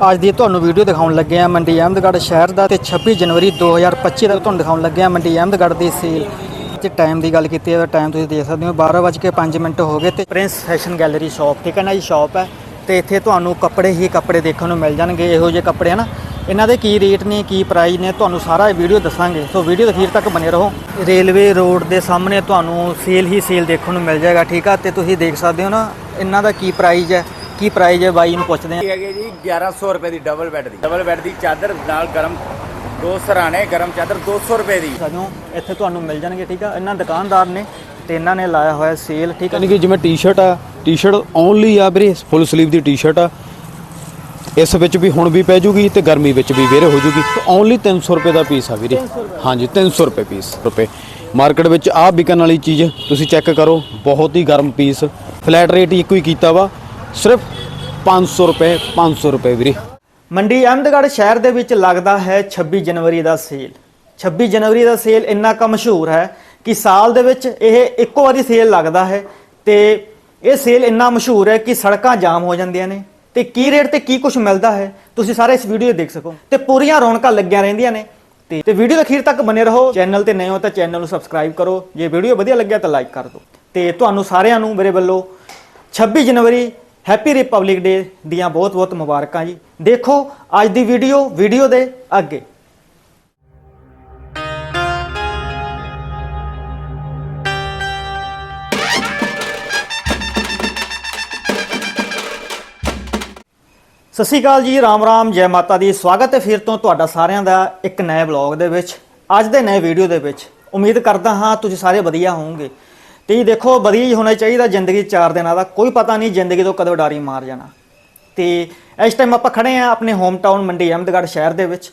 ਅੱਜ ਦੀ ਤੁਹਾਨੂੰ ਵੀਡੀਓ ਦਿਖਾਉਣ ਲੱਗੇ ਆ ਮੰਡੀ ਅਹਿਮਦਗੜ੍ਹ ਸ਼ਹਿਰ ਦਾ ਤੇ 26 ਜਨਵਰੀ 2025 ਦਾ ਤੁਹਾਨੂੰ ਦਿਖਾਉਣ ਲੱਗੇ ਆ ਮੰਡੀ ਅਹਿਮਦਗੜ੍ਹ ਦੀ ਸੇਲ। ਤੇ ਟਾਈਮ ਦੀ ਗੱਲ ਕੀਤੀ ਹੈ ਤਾਂ ਟਾਈਮ ਤੁਸੀਂ ਦੇਖ ਸਕਦੇ ਹੋ 12:05 ਮਿੰਟ ਹੋ ਗਏ ਤੇ ਪ੍ਰਿੰਸ ਫੈਸ਼ਨ ਗੈਲਰੀ ਸ਼ਾਪ ਠੀਕ ਹੈ ਨਾ ਜੀ ਸ਼ਾਪ ਹੈ ਤੇ ਇੱਥੇ ਤੁਹਾਨੂੰ ਕੱਪੜੇ ਹੀ ਕੱਪੜੇ ਦੇਖਣ ਨੂੰ ਮਿਲ ਜਾਣਗੇ, ਇਹੋ ਜਿਹੇ ਕੱਪੜੇ ਹਨ ਇਹਨਾਂ ਦੇ ਕੀ ਰੇਟ ਨੇ, ਕੀ ਪ੍ਰਾਈਸ ਨੇ, ਤੁਹਾਨੂੰ ਸਾਰਾ ਇਹ ਵੀਡੀਓ ਦੱਸਾਂਗੇ। ਸੋ ਵੀਡੀਓ ਦੇ ਅਖੀਰ ਤੱਕ ਬਨੇ ਰਹੋ। ਰੇਲਵੇ ਰੋਡ ਦੇ ਸਾਹਮਣੇ ਤੁਹਾਨੂੰ ਸੇਲ ਹੀ ਸੇਲ ਦੇਖਣ ਨੂੰ ਮਿਲ ਜਾਏਗਾ, ਠੀਕ ਆ? ਤੇ ਤੁਸੀਂ ਦੇਖ ਸਕਦੇ ਹੋ ਨਾ, ਇਹਨਾਂ ਦਾ ਕੀ ਪ੍ਰਾਈਸ ਹੈ। ਕੀ ਪ੍ਰਾਈਸ ਹੈ ਬਾਈ ਨੂੰ ਪੁੱਛਦੇ ਆ ਹੈਗੇ ਜੀ 1100 ਰੁਪਏ ਦੀ ਡਬਲ ਬੈੱਡ ਦੀ। ਡਬਲ ਬੈੱਡ ਦੀ ਚਾਦਰ ਨਾਲ ਗਰਮ ਦੋ ਸਰਾਣੇ ਗਰਮ ਚਾਦਰ 200 ਰੁਪਏ ਦੀ। ਸਾਨੂੰ ਇੱਥੇ ਤੁਹਾਨੂੰ ਮਿਲ ਜਾਣਗੇ ਠੀਕ ਆ? ਇਹਨਾਂ ਦੁਕਾਨਦਾਰ ਨੇ ਤੇ ਇਹਨਾਂ ਨੇ ਲਾਇਆ ਹੋਇਆ ਸੇਲ ਠੀਕ ਆ? ਯਾਨੀ ਕਿ ਜਿਵੇਂ ਟੀ-ਸ਼ਰਟ ਆ ਟੀ-ਸ਼ਰਟ ਓਨਲੀ ਆ ਵੀਰੇ ਫੁੱਲ 슬ੀਵ ਦੀ ਟੀ-ਸ਼ਰਟ ਆ। ਇਸ ਵਿੱਚ ਵੀ ਹੁਣ ਵੀ ਪੈ ਜੂਗੀ ਤੇ ਗਰਮੀ ਵਿੱਚ ਵੀ ਵੀਰੇ ਹੋ ਜੂਗੀ। ਓਨਲੀ 300 ਰੁਪਏ ਦਾ ਪੀਸ ਆ ਵੀਰੇ। ਹਾਂਜੀ 300 ਰੁਪਏ ਪੀਸ ਰੁਪਏ। ਮਾਰਕੀਟ ਵਿੱਚ ਆ ਵਿਕਣ ਵਾਲੀ ਚੀਜ਼ ਤੁਸੀਂ ਚੈੱਕ ਕਰੋ ਬਹੁਤ ਹੀ ਗਰਮ ਪੀਸ ਫਲੈਟ ਰੇਟ ਇੱਕੋ ਹੀ ਕੀਤਾ ਵਾ। ਸਿਰਫ 500 ਰੁਪਏ 500 ਰੁਪਏ ਵੀਰੇ। ਮੰਡੀ ਅਹਿਮਦਗੜ੍ਹ ਸ਼ਹਿਰ ਦੇ ਵਿੱਚ ਲੱਗਦਾ ਹੈ 26 ਜਨਵਰੀ ਦਾ ਸੇਲ। 26 ਜਨਵਰੀ ਦਾ ਸੇਲ ਇੰਨਾ ਕੁ ਮਸ਼ਹੂਰ ਹੈ ਕਿ ਸਾਲ ਦੇ ਵਿੱਚ ਇਹ ਇੱਕੋ ਵਾਰੀ ਸੇਲ ਲੱਗਦਾ ਹੈ ਤੇ ਇਹ ਸੇਲ ਇੰਨਾ ਮਸ਼ਹੂਰ ਹੈ ਕਿ ਸੜਕਾਂ ਜਾਮ ਹੋ ਜਾਂਦੀਆਂ ਨੇ। ਤੇ ਕੀ ਰੇਟ ਤੇ ਕੀ ਕੁਝ ਮਿਲਦਾ ਹੈ, ਤੁਸੀਂ ਸਾਰੇ ਇਸ ਵੀਡੀਓ ਦੇਖ ਸਕੋ। ਤੇ ਪੂਰੀਆਂ ਰੌਣਕਾਂ ਲੱਗੀਆਂ ਰਹਿੰਦੀਆਂ ਨੇ। ਤੇ ਤੇ ਵੀਡੀਓ ਦੇ ਅਖੀਰ ਤੱਕ ਬਨੇ ਰਹੋ। ਚੈਨਲ ਤੇ ਨਏ ਹੋ ਤਾਂ ਚੈਨਲ ਨੂੰ ਸਬਸਕ੍ਰਾਈਬ ਕਰੋ। ਜੇ ਵੀਡੀਓ ਵਧੀਆ ਲੱਗਿਆ ਤਾਂ ਲਾਈਕ ਕਰ ਦਿਓ। ਤੇ ਤੁਹਾਨੂੰ ਸਾਰਿਆਂ ਨੂੰ ਮੇਰੇ ਵੱਲੋਂ 26 ਜਨਵਰੀ ਹੈਪੀ ਰਿਪਬਲਿਕ ਡੇ ਦੀਆਂ ਬਹੁਤ-ਬਹੁਤ ਮੁਬਾਰਕਾਂ ਜੀ। ਦੇਖੋ ਅੱਜ ਦੀ ਵੀਡੀਓ ਵੀਡੀਓ ਦੇ ਅੱਗੇ। ਸਤਿ ਸ਼੍ਰੀ ਅਕਾਲ ਜੀ, ਰਾਮ ਰਾਮ, ਜੈ ਮਾਤਾ ਦੀ। ਸਵਾਗਤ ਹੈ ਫਿਰ ਤੋਂ ਤੁਹਾਡਾ ਸਾਰਿਆਂ ਦਾ ਇੱਕ ਨਵੇਂ ਵਲੌਗ ਦੇ ਵਿੱਚ। ਅੱਜ ਦੇ ਨਵੇਂ ਵੀਡੀਓ ਦੇ ਵਿੱਚ। ਉਮੀਦ ਕਰਦਾ ਹਾਂ ਤੁਸੀਂ ਸਾਰੇ ਵਧੀਆ ਹੋਵੋਗੇ। ਤੇ ਦੇਖੋ, ਵਧੀਆ ਹੀ ਹੋਣਾ ਚਾਹੀਦਾ ਜ਼ਿੰਦਗੀ 'ਚ ਚਾਰ ਦਿਨਾਂ ਦਾ। ਕੋਈ ਪਤਾ ਨਹੀਂ ਜ਼ਿੰਦਗੀ ਤੋਂ ਕਦੋਂ ਡਾਰੀ ਮਾਰ ਜਾਣਾ। ਤੇ ਇਸ ਟਾਈਮ ਆਪਾਂ ਖੜੇ ਆ ਆਪਣੇ ਹੋਮ ਟਾਊਨ ਮੰਡੀ ਅਹਿਮਦਗੜ੍ਹ ਸ਼ਹਿਰ ਦੇ ਵਿੱਚ।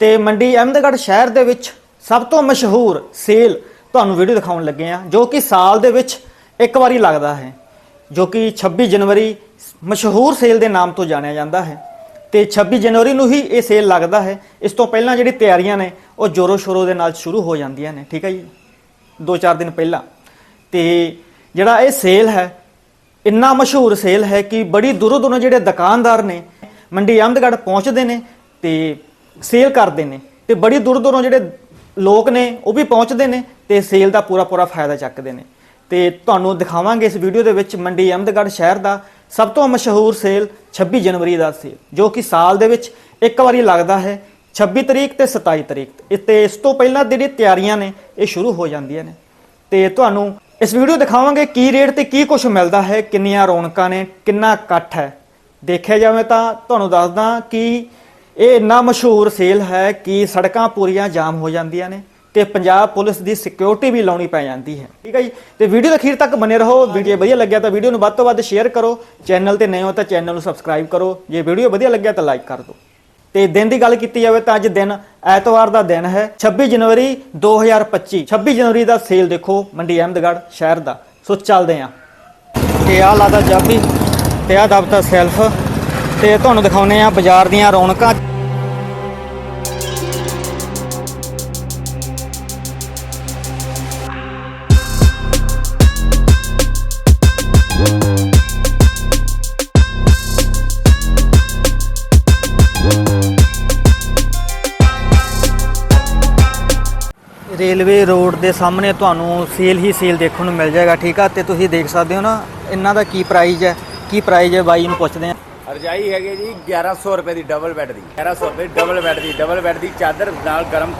ਤੇ ਮੰਡੀ ਅਹਿਮਦਗੜ੍ਹ ਸ਼ਹਿਰ ਦੇ ਵਿੱਚ ਸਭ ਤੋਂ ਮਸ਼ਹੂਰ ਸੇਲ ਤੁਹਾਨੂੰ ਵੀਡੀਓ ਦਿਖਾਉਣ ਲੱਗੇ ਆ ਜੋ ਕਿ ਸਾਲ ਦੇ ਵਿੱਚ ਇੱਕ ਵਾਰੀ ਲੱਗਦਾ ਹੈ, ਜੋ ਕਿ 26 ਜਨਵਰੀ ਮਸ਼ਹੂਰ ਸੇਲ ਦੇ ਨਾਮ ਤੋਂ ਜਾਣਿਆ ਜਾਂਦਾ ਹੈ। ਤੇ 26 ਜਨਵਰੀ ਨੂੰ ਹੀ ਇਹ ਸੇਲ ਲੱਗਦਾ ਹੈ। ਇਸ ਤੋਂ ਪਹਿਲਾਂ ਜਿਹੜੀ ਤਿਆਰੀਆਂ ਨੇ, ਉਹ ਜ਼ੋਰੋ ਸ਼ੋਰੋ ਦੇ ਨਾਲ ਸ਼ੁਰੂ ਹੋ ਜਾਂਦੀਆਂ ਨੇ। ਠੀਕ ਹੈ ਜੀ? 2-4 ਦਿਨ ਪਹਿਲਾਂ। ਤੇ ਜਿਹੜਾ ਇਹ ਸੇਲ ਹੈ, ਇੰਨਾ ਮਸ਼ਹੂਰ ਸੇਲ ਹੈ ਕਿ ਬੜੀ ਦੂਰੋਂ ਦੂਰੋਂ ਜਿਹੜੇ ਦੁਕਾਨਦਾਰ ਨੇ, ਮੰਡੀ ਅਹਿਮਦਗੜ੍ਹ ਪਹੁੰਚਦੇ ਨੇ ਤੇ ਸੇਲ ਕਰਦੇ ਨੇ ਤੇ ਬੜੀ ਦੂਰੋਂ ਦੂਰੋਂ ਜਿਹੜੇ ਲੋਕ ਨੇ, ਉਹ ਵੀ ਪਹੁੰਚਦੇ ਨੇ ਤੇ ਸੇਲ ਦਾ ਪੂਰਾ ਪੂਰਾ ਫਾਇਦਾ ਚੱਕਦੇ ਨੇ। ਤੇ ਤੁਹਾਨੂੰ ਦਿਖਾਵਾਂਗੇ ਇਸ ਵੀਡੀਓ ਦੇ ਵਿੱਚ ਮੰਡੀ ਅਹਿਮਦਗੜ੍ਹ ਸ਼ਹਿਰ ਦਾ ਸਭ ਤੋਂ ਮਸ਼ਹੂਰ ਸੇਲ 26 ਜਨਵਰੀ ਦਾ ਸੇਲ, ਜੋ ਕਿ ਸਾਲ ਦੇ ਵਿੱਚ ਇੱਕ ਵਾਰੀ ਲੱਗਦਾ ਹੈ 26 ਤਰੀਕ ਤੇ 27 ਤਰੀਕ। ਤੇ ਇਸ ਤੋਂ ਪਹਿਲਾਂ ਜਿਹੜੀ ਤਿਆਰੀਆਂ ਨੇ, ਇਹ ਸ਼ੁਰੂ ਹੋ ਜਾਂਦੀਆਂ ਨੇ। ਤੇ ਤੁਹਾਨੂੰ ਇਸ ਵੀਡੀਓ ਦਿਖਾਵਾਂਗੇ ਕੀ ਰੇਟ ਤੇ ਕੀ ਕੁਝ ਮਿਲਦਾ ਹੈ ਕਿੰਨੀਆਂ ਰੌਣਕਾਂ ਨੇ ਕਿੰਨਾ ਇਕੱਠ ਹੈ। ਦੇਖਿਆ ਜਾਵੇ ਤਾਂ ਤੁਹਾਨੂੰ ਦੱਸਦਾ ਕਿ ਇਹ ਇੰਨਾ ਮਸ਼ਹੂਰ ਸੇਲ ਹੈ ਕਿ ਸੜਕਾਂ ਪੂਰੀਆਂ ਜਾਮ ਹੋ ਜਾਂਦੀਆਂ ਨੇ ਤੇ ਪੰਜਾਬ ਪੁਲਿਸ ਦੀ ਸਿਕਿਉਰਿਟੀ ਵੀ ਲਾਉਣੀ ਪੈ ਜਾਂਦੀ ਹੈ। ਠੀਕ ਹੈ ਜੀ? ਤੇ ਵੀਡੀਓ ਦੇ ਅਖੀਰ ਤੱਕ ਬਨੇ ਰਹੋ। ਵੀਡੀਓ ਵਧੀਆ ਲੱਗਿਆ ਤਾਂ ਵੀਡੀਓ ਨੂੰ ਵੱਧ ਤੋਂ ਵੱਧ ਸ਼ੇਅਰ ਕਰੋ। ਚੈਨਲ ਤੇ ਨਏ ਹੋ ਤਾਂ ਚੈਨਲ ਨੂੰ ਸਬਸਕ੍ਰਾਈਬ ਕਰੋ। ਜੇ ਵੀਡੀਓ ਵਧੀਆ ਲੱਗਿਆ ਤਾਂ ਲਾਈਕ ਕਰ ਦਿਓ। ਤੇ ਦਿਨ ਦੀ ਗੱਲ ਕੀਤੀ ਜਾਵੇ ਤਾਂ ਅੱਜ ਦਿਨ ਐਤਵਾਰ ਦਾ ਦਿਨ ਹੈ 26 ਜਨਵਰੀ 2025 26 ਜਨਵਰੀ ਦਾ ਸੇਲ ਦੇਖੋ ਮੰਡੀ ਅਹਿਮਦਗੜ੍ਹ ਸ਼ਹਿਰ ਦਾ। ਸੋ ਚੱਲਦੇ ਆਂ ਤੇ ਆਹ ਲਾਦਾ ਜਾਬੀ ਤੇ ਆਹ ਦਬਤਾ ਸੈਲਫ। ਤੇ ਤੁਹਾਨੂੰ ਦਿਖਾਉਨੇ ਆ ਬਾਜ਼ਾਰ ਦੀਆਂ ਰੌਣਕਾਂ। ਰੇਲਵੇ ਰੋਡ ਦੇ ਸਾਹਮਣੇ ਤੁਹਾਨੂੰ ਸੇਲ ਹੀ ਸੇਲ ਦੇਖਣ ਨੂੰ ਮਿਲ ਜਾਏਗਾ ਠੀਕ ਆ? ਤੇ ਤੁਸੀਂ ਦੇਖ ਸਕਦੇ ਹੋ ਨਾ ਇਹਨਾਂ ਦਾ ਕੀ ਪ੍ਰਾਈਸ ਹੈ ਕੀ ਪ੍ਰਾਈਸ ਹੈ ਬਾਈ ਨੂੰ ਪੁੱਛਦੇ ਆ ਰਜਾਈ ਹੈਗੇ ਜੀ 1100 ਰੁਪਏ ਦੀ ਡਬਲ ਬੈੱਡ ਦੀ 1100 ਰੁਪਏ ਡਬਲ ਬੈੱਡ ਦੀ ਡਬਲ ਬੈੱਡ ਦੀ ਚਾਦਰ ਨਾਲ ਗਰਮ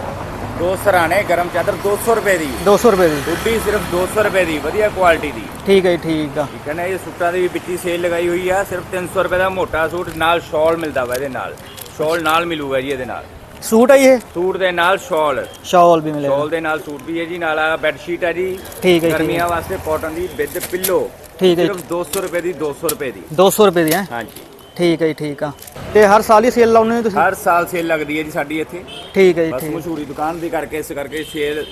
ਦੋ ਸਰਾਣੇ ਗਰਮ ਚਾਦਰ 200 ਰੁਪਏ ਦੀ। 200 ਰੁਪਏ ਦੀ। ਹੁੱਡੀ ਸਿਰਫ 200 ਰੁਪਏ ਦੀ ਵਧੀਆ ਕੁਆਲਿਟੀ ਦੀ। ਠੀਕ ਹੈ ਠੀਕ ਆ। ਠੀਕ ਹੈ ਨਾ ਇਹ ਸੂਟਾਂ ਦੀ ਵੀ ਵਿੱਚੀ ਸੇਲ ਲਗਾਈ ਹੋਈ ਆ ਸਿਰਫ 300 ਰੁਪਏ ਦਾ ਮੋਟਾ ਸੂਟ ਨਾਲ ਸ਼ਾਲ ਮਿਲਦਾ ਵਾ ਇਹਦੇ ਨਾਲ। ਸ਼ਾਲ ਨਾਲ ਮਿਲੂਗਾ ਜੀ ਇਹਦੇ ਨਾਲ। ਸੂਟ ਹੈ ਜੀ ਇਹ? ਸੂਟ ਦੇ ਨਾਲ ਸ਼ਾਲ। ਸ਼ਾਲ ਵੀ ਮਿਲੇਗਾ ਸ਼ਾਲ ਦੇ ਨਾਲ ਸੂਟ ਵੀ ਹੈ ਜੀ ਨਾਲ ਆ ਬੈੱਡ ਸ਼ੀਟ ਹੈ ਜੀ। ਠੀਕ ਹੈ ਜੀ, ਗਰਮੀਆਂ ਵਾਸਤੇ ਕਾਟਨ ਦੀ ਵਿਦ ਪਿੱਲੋ ਠੀਕ ਹੈ। ਸਿਰਫ 200 ਰੁਪਏ ਦੀ 200 ਰੁਪਏ ਦੀ। 200 ਰੁਪਏ ਦੀ ਹੈ। ਹਾਂਜੀ। ਠੀਕ ਹੈ ਜੀ ਠੀਕ ਆ। ਤੇ ਹਰ ਸਾਲ ਹੀ ਸੇਲ ਲਾਉਂਦੇ ਹੋ ਤੁਸੀਂ? ਹਰ ਸਾਲ ਸੇਲ ਲੱਗਦੀ ਹੈ ਜੀ ਸਾਡੀ ਇੱਥੇ। ਠੀਕ ਹੈ ਜੀ ਬਸ ਠੀਕ। ਮਸ਼ਹੂਰੀ ਦੁਕਾਨ ਦੀ ਕਰਕੇ ਇਸ ਕਰਕੇ ਸੇਲ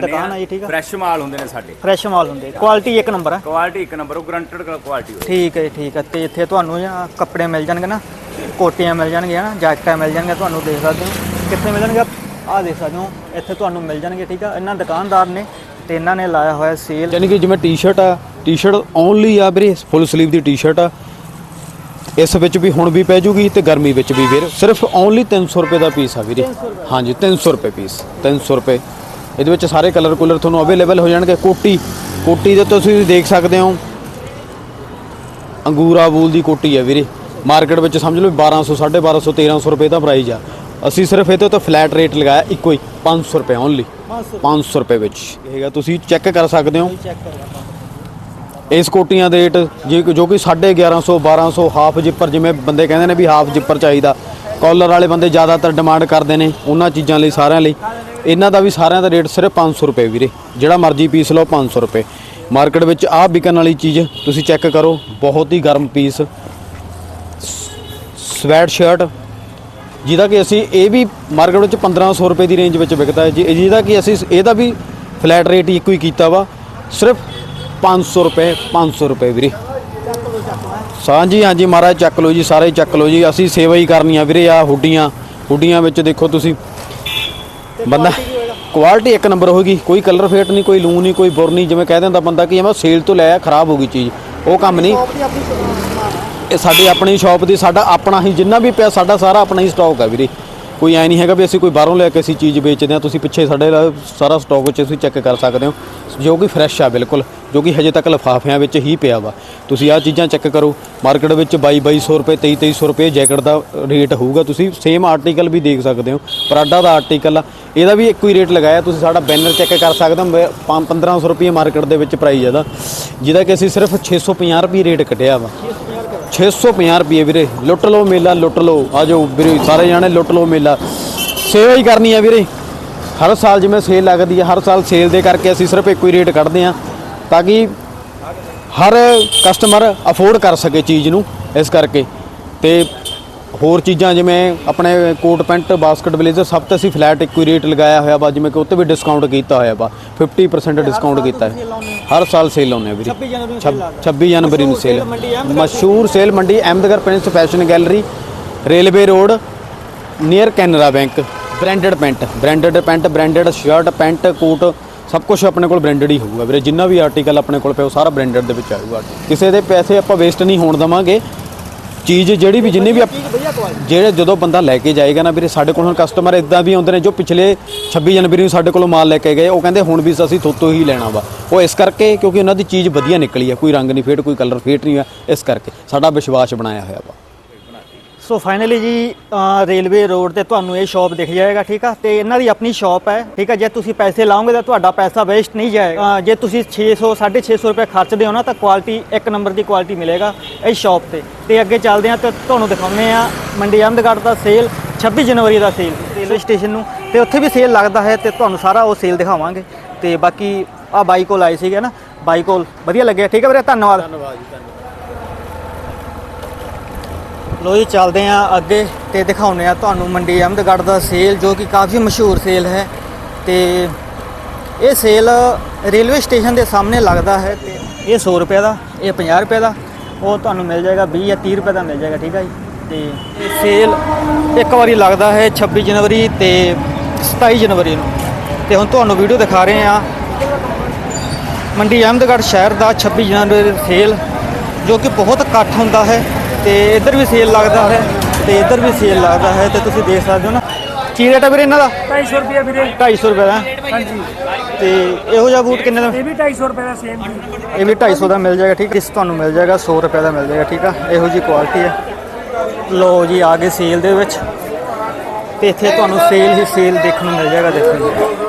ਦੁਕਾਨ ਆ ਜੀ, ਠੀਕ ਆ। ਫਰੈਸ਼ ਮਾਲ ਹੁੰਦੇ ਨੇ ਸਾਡੇ। ਫਰੈਸ਼ ਮਾਲ ਹੁੰਦੇ ਕੁਆਲਿਟੀ ਇੱਕ ਨੰਬਰ ਹੈ ਕੁਆਲਿਟੀ ਇੱਕ ਨੰਬਰ ਉਹ ਗਰੰਟਡ ਕੁਆਲਿਟੀ ਹੋਵੇ ਠੀਕ ਹੈ ਜੀ, ਠੀਕ ਹੈ ਤੇ ਇੱਥੇ ਤੁਹਾਨੂੰ ਜਾਂ ਕੱਪੜੇ ਮਿਲ ਜਾਣਗੇ ਨਾ ਕੋਟੀਆਂ ਮਿਲ ਜਾਣਗੀਆਂ ਨਾ ਜੈਕਟਾਂ ਮਿਲ ਜਾਣਗੀਆਂ ਤੁਹਾਨੂੰ ਦੇਖ ਸਕਦੇ ਹੋ। ਕਿੱਥੇ ਮਿਲਣਗੇ? ਆਹ ਦੇਖ ਸਕਦੇ ਹੋ। ਇੱਥੇ ਤੁਹਾਨੂੰ ਮਿਲ ਜਾਣਗੇ ਠੀਕ ਆ। ਇਹਨਾਂ ਦੁਕਾਨਦਾਰ ਨੇ ਤੇ ਇਹਨਾਂ ਨੇ ਲਾਇਆ ਹੋਇਆ ਸੇਲ। ਯਾਨੀ ਕਿ ਜਿਵੇਂ ਟੀ-ਸ਼ਰਟ ਆ ਟੀ-ਸ਼ਰਟ ਓਨਲੀ ਆ ਵੀਰੇ ਫੁੱਲ 슬ੀਵ ਦੀ ਟੀ-ਸ਼ਰਟ ਆ। ਇਸ ਵਿੱਚ ਵੀ ਹੁਣ ਵੀ ਪੈ ਜੂਗੀ ਤੇ ਗਰਮੀ ਵਿੱਚ ਵੀ ਵੀਰ। ਸਿਰਫ ਓਨਲੀ 300 ਰੁਪਏ ਦਾ ਪੀਸ ਆ ਵੀਰੇ। ਹਾਂਜੀ 300 ਰੁਪਏ ਪੀਸ 300 ਰੁਪਏ। ਇਹਦੇ ਵਿੱਚ ਸਾਰੇ ਕਲਰ ਕੁਲਰ ਤੁਹਾਨੂੰ ਅਵੇਲੇਬਲ ਹੋ ਜਾਣਗੇ। ਕੋਟੀ ਕੋਟੀ ਦੇ ਤੁਸੀਂ ਦੇਖ ਸਕਦੇ ਹੋ। ਅੰਗੂਰਾ ਬੂਲ ਦੀ ਕੋਟੀ ਹੈ ਵੀਰੇ। ਮਾਰਕੀਟ ਵਿੱਚ ਸਮਝ ਲਓ 1200 1250 1300 ਰੁਪਏ ਦਾ ਪ੍ਰਾਈਸ ਆ। ਅਸੀਂ ਸਿਰਫ ਇਹਦੇ ਉੱਤੇ ਫਲੈਟ ਰੇਟ ਲਗਾਇਆ ਇੱਕੋ ਹੀ 500 ਰੁਪਏ ਓਨਲੀ 500 ਰੁਪਏ। ਵਿੱਚ। ਹੈਗਾ ਤੁਸੀਂ ਚੈੱਕ ਕਰ ਸਕਦੇ ਹੋ। ਇਸ ਕੋਟੀਆਂ ਦੇ ਰੇਟ ਜੇ ਜੋ ਕਿ 1150 1200 ਹਾਫ ਜਿੱਪਰ ਜਿਵੇਂ ਬੰਦੇ ਕਹਿੰਦੇ ਨੇ ਵੀ ਹਾਫ ਜਿੱਪਰ ਚਾਹੀਦਾ। ਕਾਲਰ ਵਾਲੇ ਬੰਦੇ ਜ਼ਿਆਦਾਤਰ ਡਿਮਾਂਡ ਕਰਦੇ ਨੇ ਉਹਨਾਂ ਚੀਜ਼ਾਂ ਲਈ, ਸਾਰਿਆਂ ਲਈ। ਇਹਨਾਂ ਦਾ ਵੀ ਸਾਰਿਆਂ ਦਾ ਰੇਟ ਸਿਰਫ 500 ਰੁਪਏ ਵੀਰੇ। ਜਿਹੜਾ ਮਰਜ਼ੀ ਪੀਸ ਲਓ 500 ਰੁਪਏ। ਮਾਰਕੀਟ ਵਿੱਚ ਆਹ ਵਿਕਣ ਵਾਲੀ ਚੀਜ਼ ਤੁਸੀਂ ਚੈੱਕ ਕਰੋ, ਬਹੁਤ ਹੀ ਗਰਮ ਪੀਸ ਸਵੈਟ ਸ਼ਰਟ ਜਿਹਦਾ ਕਿ ਅਸੀਂ ਇਹ ਵੀ ਮਾਰਕੀਟ ਵਿੱਚ 1500 ਰੁਪਏ ਦੀ ਰੇਂਜ ਵਿੱਚ ਵਿਕਦਾ ਹੈ। ਜੀ, ਜਿਹਦਾ ਕਿ ਅਸੀਂ ਇਹਦਾ ਵੀ ਫਲੈਟ ਰੇਟ ਇੱਕੋ ਹੀ ਕੀਤਾ ਵਾ। ਸਿਰਫ 500 ਰੁਪਏ 500 ਰੁਪਏ ਵੀਰੇ। ਹਾਂਜੀ ਹਾਂਜੀ ਮਹਾਰਾਜ ਚੱਕ ਲਓ ਜੀ ਸਾਰੇ ਚੱਕ ਲਓ ਜੀ। ਅਸੀਂ ਸੇਵਾ ਹੀ ਕਰਨੀ ਆ ਵੀਰੇ ਆ ਹੁੱਡੀਆਂ ਹੁੱਡੀਆਂ ਵਿੱਚ ਦੇਖੋ ਤੁਸੀਂ। ਬੰਦਾ ਕੁਆਲਿਟੀ ਇੱਕ ਨੰਬਰ ਹੋਗੀ ਕੋਈ ਕਲਰ ਫੇਟ ਨਹੀਂ ਕੋਈ ਲੂਣ ਨਹੀਂ ਕੋਈ ਬੁਰ ਨਹੀਂ। ਜਿਵੇਂ ਕਹਿ ਦਿੰਦਾ ਬੰਦਾ ਕਿ ਮੈਂ ਸੇਲ ਤੋਂ ਲਿਆ ਖਰਾਬ ਹੋ ਗਈ ਚੀਜ਼। ਉਹ ਕੰਮ ਨਹੀਂ। ਇਹ ਸਾਡੀ ਆਪਣੀ ਸ਼ਾਪ ਦੀ ਸਾਡਾ ਆਪਣਾ ਹੀ ਜਿੰਨਾ ਵੀ ਪਿਆ ਸਾਡਾ ਸਾਰਾ ਆਪਣਾ ਹੀ ਸਟਾਕ ਹੈ ਵੀਰੇ। ਕੋਈ ਐ ਨਹੀਂ ਹੈਗਾ ਵੀ ਅਸੀਂ ਕੋਈ ਬਾਹਰੋਂ ਲੈ ਕੇ ਅਸੀਂ ਚੀਜ਼ ਵੇਚਦੇ ਆ ਤੁਸੀਂ ਪਿੱਛੇ ਸਾਡੇ ਸਾਰਾ ਸਟਾਕ ਵਿੱਚ ਤੁਸੀਂ ਚੈੱਕ ਕਰ ਸਕਦੇ ਹੋ। ਜੋ ਕਿ ਫਰੈਸ਼ ਆ ਬਿਲਕੁਲ, ਜੋ ਕਿ ਹਜੇ ਤੱਕ ਲਿਫਾਫਿਆਂ ਵਿੱਚ ਹੀ ਪਿਆ ਵਾ। ਤੁਸੀਂ ਆਹ ਚੀਜ਼ਾਂ ਚੈੱਕ ਕਰੋ ਮਾਰਕੀਟ ਵਿੱਚ 22 2200 ਰੁਪਏ 23 2300 ਰੁਪਏ ਜੈਕਟ ਦਾ ਰੇਟ ਹੋਊਗਾ। ਤੁਸੀਂ ਸੇਮ ਆਰਟੀਕਲ ਵੀ ਦੇਖ ਸਕਦੇ ਹੋ ਪਰਾਡਾ ਦਾ ਆਰਟੀਕਲ ਆ। ਇਹਦਾ ਵੀ ਇੱਕੋ ਹੀ ਰੇਟ ਲਗਾਇਆ, ਤੁਸੀਂ ਸਾਡਾ ਬੈਨਰ ਚੈੱਕ ਕਰ ਸਕਦੇ ਹੋ ਮੈਂ- ਪੰਜ- 1500 ਰੁਪਏ ਮਾਰਕੀਟ ਦੇ ਵਿੱਚ ਪ੍ਰਾਈਸ ਇਹਦਾ। ਜਿਹਦਾ ਕਿ ਅਸੀਂ ਸਿਰਫ 650 ਰੁਪਏ ਰੇਟ ਕੱਢਿਆ ਵਾ। 650 ਰੁਪਏ ਵੀਰੇ। ਲੁੱਟ ਲਓ ਮੇਲਾ ਲੁੱਟ ਲਓ। ਆਜੋ ਵੀਰੇ ਸਾਰੇ ਜਾਣੇ ਲੁੱਟ ਲਓ ਮੇਲਾ। ਸੇਵਾ ਹੀ ਕਰਨੀ ਆ ਵੀਰੇ। ਹਰ ਸਾਲ ਜਿਵੇਂ ਸੇਲ ਲੱਗਦੀ ਹੈ ਹਰ ਸਾਲ ਸੇਲ ਦੇ ਕਰਕੇ ਅਸੀਂ ਸਿਰਫ ਇੱਕੋ ਹੀ ਰੇਟ ਕੱਢਦੇ ਆ ਤਾਂ ਕਿ ਹਰ ਕਸਟਮਰ ਅਫੋਰਡ ਕਰ ਸਕੇ ਚੀਜ਼ ਨੂੰ ਇਸ ਕਰਕੇ। ਤੇ ਹੋਰ ਚੀਜ਼ਾਂ ਜਿਵੇਂ ਆਪਣੇ ਕੋਟ ਪੈਂਟ ਬਾਸਕਟ ਬਲੇਜ਼ਰ ਸਭ ਤੇ ਅਸੀਂ ਫਲੈਟ ਇੱਕੋ ਹੀ ਰੇਟ ਲਗਾਇਆ ਹੋਇਆ ਵਾ ਜਿਵੇਂ ਕਿ ਉੱਤੇ ਵੀ ਡਿਸਕਾਊਂਟ ਕੀਤਾ ਹੋਇਆ ਵਾ। 50% ਡਿਸਕਾਊਂਟ ਕੀਤਾ ਹੈ? ਹਰ ਸਾਲ ਸੇਲ ਲਾਉਂਦੇ ਆ ਵੀਰੇ। 26 ਜਨਵਰੀ ਨੂੰ sale ਲੱਗਦੀ 26 ਜਨਵਰੀ ਨੂੰ ਮਸ਼ਹੂਰ ਸੇਲ ਮੰਡੀ ਅਹਿਮਦਗੜ੍ਹ ਮਸ਼ਹੂਰ sale Mandi Ahmedgarh Prince fashion gallery railway road near Canara bank branded pant branded pant branded shirt pant coat ਸਭ ਕੁਝ ਆਪਣੇ ਕੋਲ ਬ੍ਰਾਂਡਡ ਹੀ ਹੋਊਗਾ ਵੀਰੇ। ਜਿੰਨਾ ਵੀ ਆਰਟੀਕਲ ਆਪਣੇ ਕੋਲ ਪਿਆ ਉਹ ਸਾਰਾ ਬ੍ਰਾਂਡਡ ਦੇ ਵਿੱਚ ਆਊਗਾ। ਕਿਸੇ ਦੇ ਪੈਸੇ ਆਪਾਂ ਵੇਸਟ ਨਹੀਂ ਹੋਣ ਦਵਾਂਗੇ। ਚੀਜ਼ ਜਿਹੜੀ ਵੀ ਜਿੰਨੀ ਵੀ ਜਿਹੜੇ ਜਦੋਂ ਬੰਦਾ ਲੈ ਕੇ ਜਾਏਗਾ ਨਾ ਵੀਰੇ ਸਾਡੇ ਕੋਲ ਹੁਣ ਕਸਟਮਰ ਇਦਾਂ ਵੀ ਆਉਂਦੇ ਨੇ ਜੋ ਪਿਛਲੇ 26 ਜਨਵਰੀ ਨੂੰ ਸਾਡੇ ਕੋਲੋਂ ਮਾਲ ਲੈ ਕੇ ਗਏ ਉਹ ਕਹਿੰਦੇ ਹੁਣ ਵੀ ਅਸੀਂ ਥੋਤੋਂ ਹੀ ਲੈਣਾ ਵਾ। ਉਹ ਇਸ ਕਰਕੇ ਕਿਉਂਕਿ ਉਹਨਾਂ ਦੀ ਚੀਜ਼ ਵਧੀਆ ਨਿਕਲੀ ਆ ਕੋਈ ਰੰਗ ਨਹੀਂ ਫੇਟ ਕੋਈ ਕਲਰ ਫੇਟ ਨਹੀਂ ਆ ਇਸ ਕਰਕੇ ਸਾਡਾ ਵਿਸ਼ਵਾਸ ਬਣਾਇਆ ਹੋਇਆ ਵਾ। ਸੋ ਫਾਈਨਲੀ ਜੀ ਰੇਲਵੇ ਰੋਡ ਤੇ ਤੁਹਾਨੂੰ ਇਹ ਸ਼ਾਪ ਦਿਖ ਜਾਏਗਾ, ਠੀਕ ਆ? ਤੇ ਇਹਨਾਂ ਦੀ ਆਪਣੀ ਸ਼ਾਪ ਹੈ, ਠੀਕ ਆ? ਜੇ ਤੁਸੀਂ ਪੈਸੇ ਲਾਓਗੇ ਤਾਂ ਤੁਹਾਡਾ ਪੈਸਾ ਵੇਸਟ ਨਹੀਂ ਜਾਏਗਾ। ਜੇ ਤੁਸੀਂ 600 650 ਰੁਪਏ ਖਰਚਦੇ ਹੋ ਨਾ, ਤਾਂ ਕੁਆਲਿਟੀ ਇੱਕ ਨੰਬਰ ਦੀ ਕੁਆਲਿਟੀ ਮਿਲੇਗਾ ਇਸ ਸ਼ਾਪ ਤੇ। ਤੇ ਅੱਗੇ ਚੱਲਦੇ ਆ ਤੇ ਤੁਹਾਨੂੰ ਦਿਖਾਉਂਦੇ ਆ ਮੰਡੀ ਅਹਿਮਦਗੜ੍ਹ ਦਾ ਸੇਲ 26 ਜਨਵਰੀ ਦਾ ਸੇਲ ਰੇਲਵੇ ਸਟੇਸ਼ਨ ਨੂੰ। ਤੇ ਉੱਥੇ ਵੀ ਸੇਲ ਲੱਗਦਾ ਹੈ ਤੇ ਤੁਹਾਨੂੰ ਸਾਰਾ ਉਹ ਸੇਲ ਦਿਖਾਵਾਂਗੇ। ਤੇ ਬਾਕੀ ਆ ਬਾਈ ਕੋਲ ਆਏ ਸੀਗੇ ਨਾ, ਬਾਈ ਕੋਲ ਵਧੀਆ ਲੱਗਿਆ, ਠੀਕ ਹੈ ਵੀਰੇ? ਧੰਨਵਾਦ। ਧੰਨਵਾਦ ਜੀ ਲੋ ਜੀ, ਚੱਲਦੇ ਆ ਅੱਗੇ ਤੇ ਦਿਖਾਉਂਦੇ ਆ ਤੁਹਾਨੂੰ ਮੰਡੀ ਅਹਿਮਦਗੜ੍ਹ ਦਾ ਸੇਲ, ਜੋ ਕਿ ਕਾਫੀ ਮਸ਼ਹੂਰ ਸੇਲ ਹੈ। ਤੇ ਇਹ ਸੇਲ ਰੇਲਵੇ ਸਟੇਸ਼ਨ ਦੇ ਸਾਹਮਣੇ ਲੱਗਦਾ ਹੈ ਤੇ ਇਹ 100 ਰੁਪਏ ਦਾ, ਇਹ 50 ਰੁਪਏ ਦਾ, ਉਹ ਤੁਹਾਨੂੰ ਮਿਲ ਜਾਏਗਾ 20 ਜਾਂ 30 ਰੁਪਏ ਦਾ ਮਿਲ ਜਾਏਗਾ, ਠੀਕ ਹੈ ਜੀ। ਤੇ ਇਹ ਸੇਲ ਇੱਕ ਵਾਰੀ ਲੱਗਦਾ ਹੈ 26 ਜਨਵਰੀ ਤੇ 27 ਜਨਵਰੀ ਨੂੰ। ਤੇ ਹੁਣ ਤੁਹਾਨੂੰ ਵੀਡੀਓ ਦਿਖਾ ਰਹੇ ਆ ਮੰਡੀ ਅਹਿਮਦਗੜ੍ਹ ਸ਼ਹਿਰ ਦਾ 26 ਜਨਵਰੀ ਸੇਲ, ਜੋ ਕਿ ਬਹੁਤ ਇਕੱਠ ਹੁੰਦਾ ਹੈ। ਤੇ ਇੱਧਰ ਵੀ ਸੇਲ ਲੱਗਦਾ ਹੈ ਤੇ ਇੱਧਰ ਵੀ ਸੇਲ ਲੱਗਦਾ ਹੈ ਤੇ ਤੁਸੀਂ ਦੇਖ ਸਕਦੇ ਹੋ ਨਾ। ਕੀ ਰੇਟ ਹੈ ਵੀਰੇ ਇਹਨਾਂ ਦਾ? 250 ਰੁਪਏ ਵੀਰੇ। 250 ਰੁਪਏ ਦਾ। ਹਾਂਜੀ। ਤੇ ਇਹੋ ਜਿਹਾ ਬੂਟ ਕਿੰਨੇ ਦਾ? ਇਹ ਵੀ 250 ਰੁਪਏ ਦਾ ਸੇਮ ਜੀ। ਇਹ ਵੀ 250 ਦਾ ਮਿਲ ਜਾਏਗਾ ਠੀਕ ਇਸ ਤੁਹਾਨੂੰ ਮਿਲ ਜਾਏਗਾ 100 ਰੁਪਏ ਦਾ ਮਿਲ ਜਾਏਗਾ ਠੀਕ ਆ। ਇਹੋ ਜੀ ਕੁਆਲਿਟੀ ਹੈ। ਲੋ ਜੀ ਆ ਗਏ ਸੇਲ ਦੇ ਵਿੱਚ। ਤੇ ਇੱਥੇ ਤੁਹਾਨੂੰ ਸੇਲ ਹੀ ਸੇਲ ਦੇਖਣ ਨੂੰ ਮਿਲ ਜਾਏਗਾ ਦੇਖੋ ਜੀ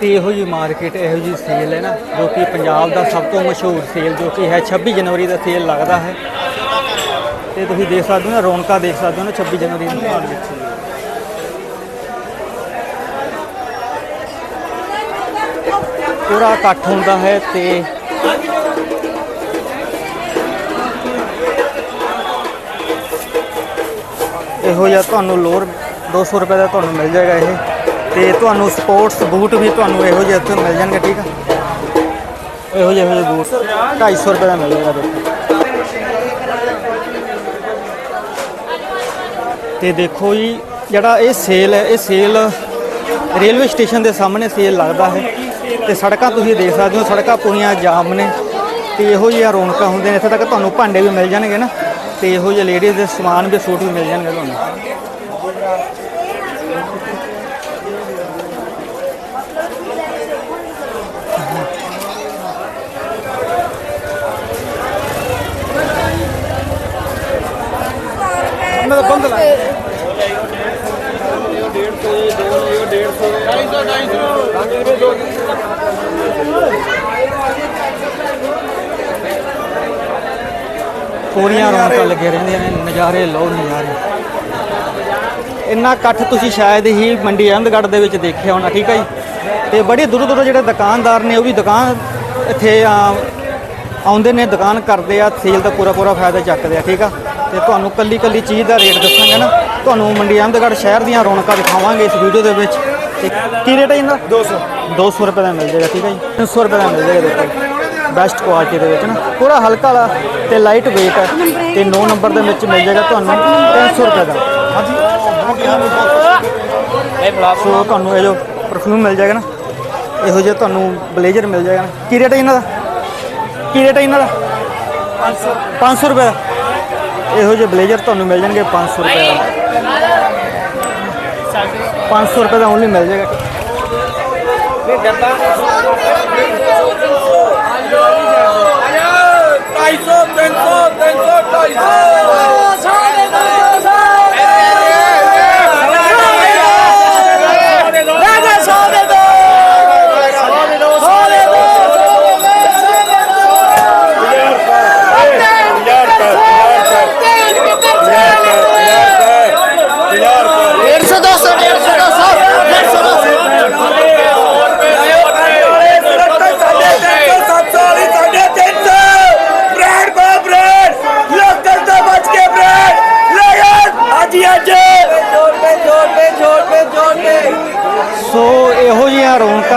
ਤੇ ਇਹੋ ਜੀ ਮਾਰਕੀਟ, ਇਹੋ ਜੀ ਸੇਲ ਹੈ ਨਾ, ਜੋ ਕਿ ਪੰਜਾਬ ਦਾ ਸਭ ਤੋਂ ਮਸ਼ਹੂਰ ਸੇਲ ਜੋ ਕਿ ਹੈ 26 ਜਨਵਰੀ ਦਾ ਸੇਲ ਲੱਗਦਾ ਹੈ। ਤੇ ਤੁਸੀਂ ਦੇਖ ਸਕਦੇ ਹੋ ਨਾ, ਰੌਣਕਾਂ ਦੇਖ ਸਕਦੇ ਹੋ ਨਾ 26 ਜਨਵਰੀ ਨੂੰ। ਮਾਲ ਵਿੱਚ ਪੂਰਾ ਇਕੱਠ ਹੁੰਦਾ ਹੈ ਤੇ ਇਹੋ ਜਿਹਾ ਤੁਹਾਨੂੰ ਲੋਰ 200 ਰੁਪਏ ਦਾ ਤੁਹਾਨੂੰ ਮਿਲ ਜਾਏਗਾ ਇਹ। ਤੇ ਤੁਹਾਨੂੰ ਸਪੋਰਟਸ ਬੂਟ ਵੀ ਤੁਹਾਨੂੰ ਇਹੋ ਜਿਹੇ ਇੱਥੇ ਮਿਲ ਜਾਣਗੇ, ਠੀਕ ਆ? ਇਹੋ ਜਿਹੇ ਇਹੋ ਜਿਹੇ ਬੂਟ 250 ਰੁਪਏ ਦਾ ਮਿਲ ਜਾਏਗਾ ਦੇਖੋ। ਤੇ ਦੇਖੋ ਜੀ, ਜਿਹੜਾ ਇਹ ਸੇਲ ਹੈ, ਇਹ ਸੇਲ ਰੇਲਵੇ ਸਟੇਸ਼ਨ ਦੇ ਸਾਹਮਣੇ ਸੇਲ ਲੱਗਦਾ ਹੈ। ਤੇ ਸੜਕਾਂ ਤੁਸੀਂ ਦੇਖ ਸਕਦੇ ਹੋ, ਸੜਕਾਂ ਪੂਰੀਆਂ ਜਾਮ ਨੇ। ਤੇ ਇਹੋ ਜਿਹੀਆਂ ਰੌਣਕਾਂ ਹੁੰਦੀਆਂ ਨੇ, ਇੱਥੇ ਤੱਕ ਤੁਹਾਨੂੰ ਭਾਂਡੇ ਵੀ ਮਿਲ ਜਾਣਗੇ ਨਾ। ਤੇ ਇਹੋ ਜਿਹੇ ਲੇਡੀਜ਼ ਦੇ ਸਮਾਨ ਵੀ ਸੂਟ ਵੀ ਮਿਲ ਜਾਣਗੇ ਤੁਹਾਨੂੰ ਮੈਂ ਬੰਦ ਲਾ ਪੂਰੀਆਂ ਰੌਣਕਾਂ ਲੱਗੇ ਰਹਿੰਦੀਆਂ ਨੇ ਨਜ਼ਾਰੇ ਲਓ ਨਜ਼ਾਰੇ। ਇੰਨਾ ਇਕੱਠ ਤੁਸੀਂ ਸ਼ਾਇਦ ਹੀ ਮੰਡੀ ਅਹਿਮਦਗੜ੍ਹ ਦੇ ਵਿੱਚ ਦੇਖਿਆ ਹੋਣਾ ਠੀਕ ਹੈ ਜੀ? ਤੇ ਬੜੀ ਦੂਰੋਂ ਦੂਰੋਂ ਜਿਹੜੇ ਦੁਕਾਨਦਾਰ ਨੇ ਉਹ ਵੀ ਦੁਕਾਨ ਇੱਥੇ ਆਉਂਦੇ ਨੇ ਦੁਕਾਨ ਕਰਦੇ ਆ ਸੇਲ ਦਾ ਪੂਰਾ ਪੂਰਾ ਫਾਇਦਾ ਚੱਕਦੇ ਆ ਠੀਕ ਆ? ਤੇ ਤੁਹਾਨੂੰ ਕੱਲੀ ਕੱਲੀ ਚੀਜ਼ ਦਾ ਰੇਟ ਦੱਸਾਂਗੇ ਨਾ ਤੁਹਾਨੂੰ ਮੰਡੀ ਅਹਿਮਦਗੜ੍ਹ ਸ਼ਹਿਰ ਦੀਆਂ ਰੌਣਕਾਂ ਦਿਖਾਵਾਂਗੇ ਇਸ ਵੀਡੀਓ ਦੇ ਵਿੱਚ। ਤੇ ਕੀ ਰੇਟ ਹੈ ਇਹਦਾ? 200 200 ਰੁਪਏ ਦਾ ਮਿਲ ਜਾਏਗਾ ਠੀਕ ਹੈ ਜੀ? 300 ਰੁਪਏ ਦਾ ਮਿਲ ਜਾਏਗਾ ਦੇਖੋ ਬੈਸਟ ਕੁਆਲਿਟੀ ਦੇ ਵਿੱਚ ਨਾ। ਪੂਰਾ ਹਲਕਾ ਵਾਲਾ। ਤੇ ਲਾਈਟ weight ਹੈ ਤੇ 9 ਨੰਬਰ ਦੇ ਵਿੱਚ ਮਿਲ ਜਾਏਗਾ ਤੁਹਾਨੂੰ 300 ਰੁਪਏ ਦਾ। ਹਾਂਜੀ ਸੋ ਤੁਹਾਨੂੰ ਇਹ ਜੋ ਪਰਫਿਊਮ ਮਿਲ ਜਾਏਗਾ ਨਾ, ਇਹੋ ਜਿਹਾ ਤੁਹਾਨੂੰ ਬਲੇਜ਼ਰ ਮਿਲ ਜਾਏਗਾ ਨਾ। ਕੀ ਰੇਟ ਹੈ ਇਹਨਾਂ ਦਾ? ਕੀ ਰੇਟ ਹੈ ਇਹਨਾਂ ਦਾ? 500 500 ਰੁਪਏ ਦਾ। ਇਹੋ ਜਿਹੇ ਬਲੇਜ਼ਰ ਤੁਹਾਨੂੰ ਮਿਲ ਜਾਣਗੇ 500 ਰੁਪਏ ਦਾ। 500 ਰੁਪਏ ਦਾ ਓਨਲੀ ਮਿਲ ਜਾਏਗਾ। ਸੋ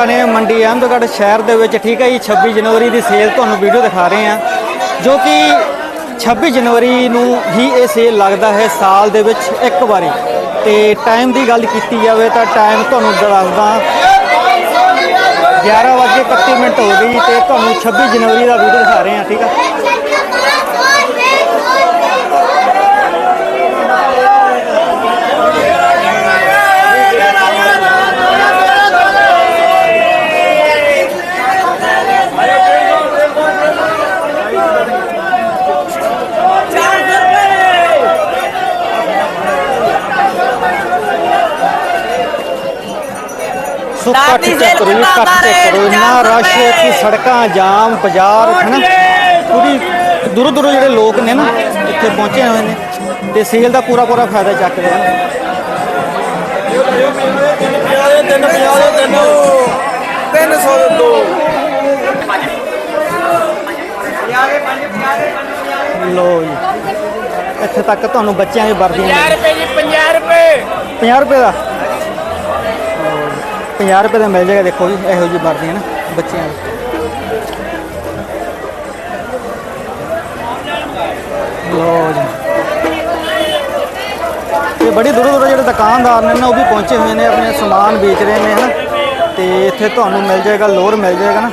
ਨੇ ਮੰਡੀ ਅਹਿਮਦਗੜ੍ਹ ਸ਼ਹਿਰ ਦੇ ਵਿੱਚ, ਠੀਕ ਹੈ ਜੀ 26 ਜਨਵਰੀ ਦੀ ਸੇਲ ਤੁਹਾਨੂੰ ਵੀਡੀਓ ਦਿਖਾ ਰਹੇ ਹਾਂ, ਜੋ ਕਿ 26 ਜਨਵਰੀ ਨੂੰ ਹੀ ਇਹ ਸੇਲ ਲੱਗਦਾ ਹੈ ਸਾਲ ਦੇ ਵਿੱਚ ਇੱਕ ਵਾਰੀ। ਤੇ ਟਾਈਮ ਦੀ ਗੱਲ ਕੀਤੀ ਜਾਵੇ ਤਾਂ ਟਾਈਮ ਤੁਹਾਨੂੰ ਦੱਸਦਾ 11:31 ਮਿੰਟ ਹੋ ਗਈ ਤੇ ਤੁਹਾਨੂੰ 26 ਜਨਵਰੀ ਦਾ ਵੀਡੀਓ ਦਿਖਾ ਰਹੇ ਹਾਂ, ਠੀਕ ਹੈ। ਸੋ ਕੱਟ ਦਾਦੀ ਚੈੱਕ ਕਰੋ ਜੀ ਕੱਟ ਚੈੱਕ ਕਰੋ। ਇੰਨਾ ਰਸ਼ ਹੈ ਕਿ ਸੜਕਾਂ ਜਾਮ ਬਾਜ਼ਾਰ ਹਨਾ ਪੂਰੀ ਦੂਰੋਂ ਦੂਰੋਂ ਜਿਹੜੇ ਲੋਕ ਨੇ ਨਾ ਇੱਥੇ ਪਹੁੰਚੇ ਹੋਏ ਨੇ ਤੇ ਸੇਲ ਦਾ ਪੂਰਾ ਪੂਰਾ ਫਾਇਦਾ ਚੱਕਦੇ ਨੇ। ਲੋ ਜੀ। ਇੱਥੇ ਤੱਕ ਤੁਹਾਨੂੰ ਬੱਚਿਆਂ ਦੀ ਵਰਦੀਆਂ ਮਿਲ। 50 ਰੁਪਏ ਜੀ 50 ਰੁਪਏ। 50 ਰੁਪਏ ਦਾ? 50 ਰੁਪਏ ਦਾ ਮਿਲ ਜਾਏਗਾ, ਦੇਖੋ ਜੀ, ਇਹੋ ਜਿਹੀ ਵਰਦੀ ਹੈ ਨਾ, ਬੱਚਿਆਂ ਦੀ। ਲੋ ਜੀ। ਤੇ ਬੜੀ ਦੂਰੋਂ ਦੂਰੋਂ ਜਿਹੜੇ ਦੁਕਾਨਦਾਰ ਨੇ ਨਾ, ਉਹ ਵੀ ਪਹੁੰਚੇ ਹੋਏ ਨੇ, ਆਪਣੇ ਸਮਾਨ ਵੇਚ ਰਹੇ ਨੇ, ਹਨਾ। ਤੇ ਇੱਥੇ ਤੁਹਾਨੂੰ ਮਿਲ ਜਾਏਗਾ, ਲੋਰ ਮਿਲ ਜਾਏਗਾ ਨਾ।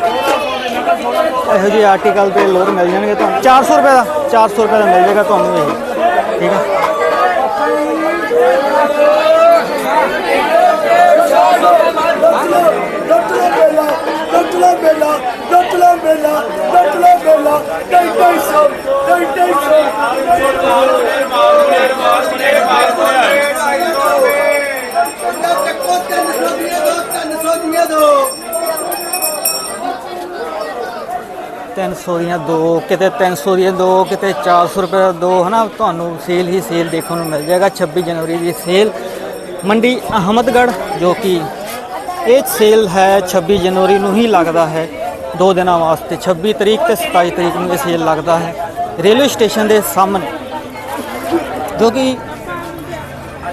ਇਹੋ ਜਿਹੇ ਆਰਟੀਕਲ ਤੇ ਲੋਰ ਮਿਲ ਜਾਣਗੇ ਤੁਹਾਨੂੰ। 400 ਰੁਪਏ ਦਾ 400 ਰੁਪਏ ਦਾ ਮਿਲ ਜਾਏਗਾ ਤੁਹਾਨੂੰ ਇਹ, ਠੀਕ ਹੈ Dotula Bella, Dotula Bella, Dotula Bella, Dai Dai Sam, Dai Dai Sam. ਚੱਕੋ 300 ਦੀਆਂ ਦੋ 300 ਦੀਆਂ ਦੋ 300 ਦੀਆਂ ਦੋ ਕਿਤੇ 300 ਦੀਆਂ ਦੋ ਕਿਤੇ 400 ਰੁਪਏ ਦਾ ਦੋ ਹਨਾ ਤੁਹਾਨੂੰ ਸੇਲ ਹੀ ਸੇਲ ਦੇਖਣ ਨੂੰ ਮਿਲ ਜਾਏਗਾ 26 ਜਨਵਰੀ ਦੀ ਸੇਲ ਮੰਡੀ ਅਹਿਮਦਗੜ੍ਹ ਜੋ ਕਿ ਇਹ ਸੇਲ ਹੈ 26 ਜਨਵਰੀ ਨੂੰ ਹੀ ਲੱਗਦਾ ਹੈ। ਦੋ ਦਿਨਾਂ ਵਾਸਤੇ 26 ਤਰੀਕ ਤੇ 27 ਤਰੀਕ ਨੂੰ ਇਹ ਸੇਲ ਲੱਗਦਾ ਹੈ। ਰੇਲਵੇ ਸਟੇਸ਼ਨ ਦੇ ਸਾਹਮਣੇ, ਜੋ ਕਿ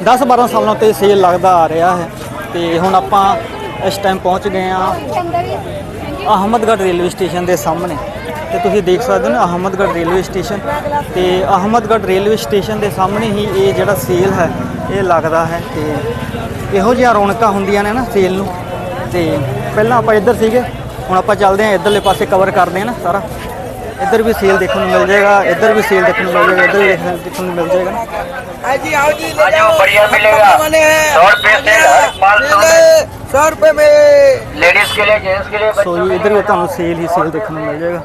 10 12 ਸਾਲਾਂ ਤੋਂ ਇਹ ਸੇਲ ਲੱਗਦਾ ਆ ਰਿਹਾ ਹੈ। ਤੇ ਹੁਣ ਆਪਾਂ ਇਸ ਟਾਈਮ ਪਹੁੰਚ ਗਏ ਆ ਅਹਮਦਗੜ੍ਹ ਰੇਲਵੇ ਸਟੇਸ਼ਨ ਦੇ ਸਾਹਮਣੇ। ਤੇ ਤੁਸੀਂ ਦੇਖ ਸਕਦੇ ਹੋ ਨਾ ਅਹਮਦਗੜ੍ਹ ਰੇਲਵੇ ਸਟੇਸ਼ਨ। ਤੇ ਅਹਮਦਗੜ੍ਹ ਰੇਲਵੇ ਸਟੇਸ਼ਨ ਦੇ ਸਾਹਮਣੇ ਹੀ ਇਹ ਜਿਹੜਾ ਸੇਲ ਹੈ ਇਹ ਲੱਗਦਾ ਹੈ ਤੇ ਇਹੋ ਜਿਹੀਆਂ ਰੌਣਕਾਂ ਹੁੰਦੀਆਂ ਨੇ ਨਾ ਸੇਲ ਨੂੰ ਤੇ ਪਹਿਲਾਂ ਆਪਾਂ ਇੱਧਰ ਸੀਗੇ ਹੁਣ ਆਪਾਂ ਚੱਲਦੇ ਹਾਂ ਇੱਧਰਲੇ ਪਾਸੇ ਕਵਰ ਕਰਦੇ ਹਾਂ ਨਾ ਸਾਰਾ ਇੱਧਰ ਵੀ ਸੇਲ ਦੇਖਣ ਨੂੰ ਮਿਲ ਜਾਏਗਾ ਇੱਧਰ ਵੀ ਸੇਲ ਦੇਖਣ ਨੂੰ ਮਿਲ ਜਾਏਗਾ ਇੱਧਰ ਵੀ ਦੇਖਣ- ਦੇਖਣ ਨੂੰ ਮਿਲ ਜਾਏਗਾ हाँ जी आओ जी ले हाँ जी, जाओ बढ़िया मिलेगा। वाले हैं सौ रुपए से हर पाँच सौ में। सौ रुपए में लेडीज के लिए जेंट्स के लिए ਸੋ ਜੀ ਇੱਧਰ ਵੀ ਤੁਹਾਨੂੰ ਸੇਲ ਹੀ ਸੇਲ ਦੇਖਣ ਨੂੰ ਮਿਲ ਜਾਏਗਾ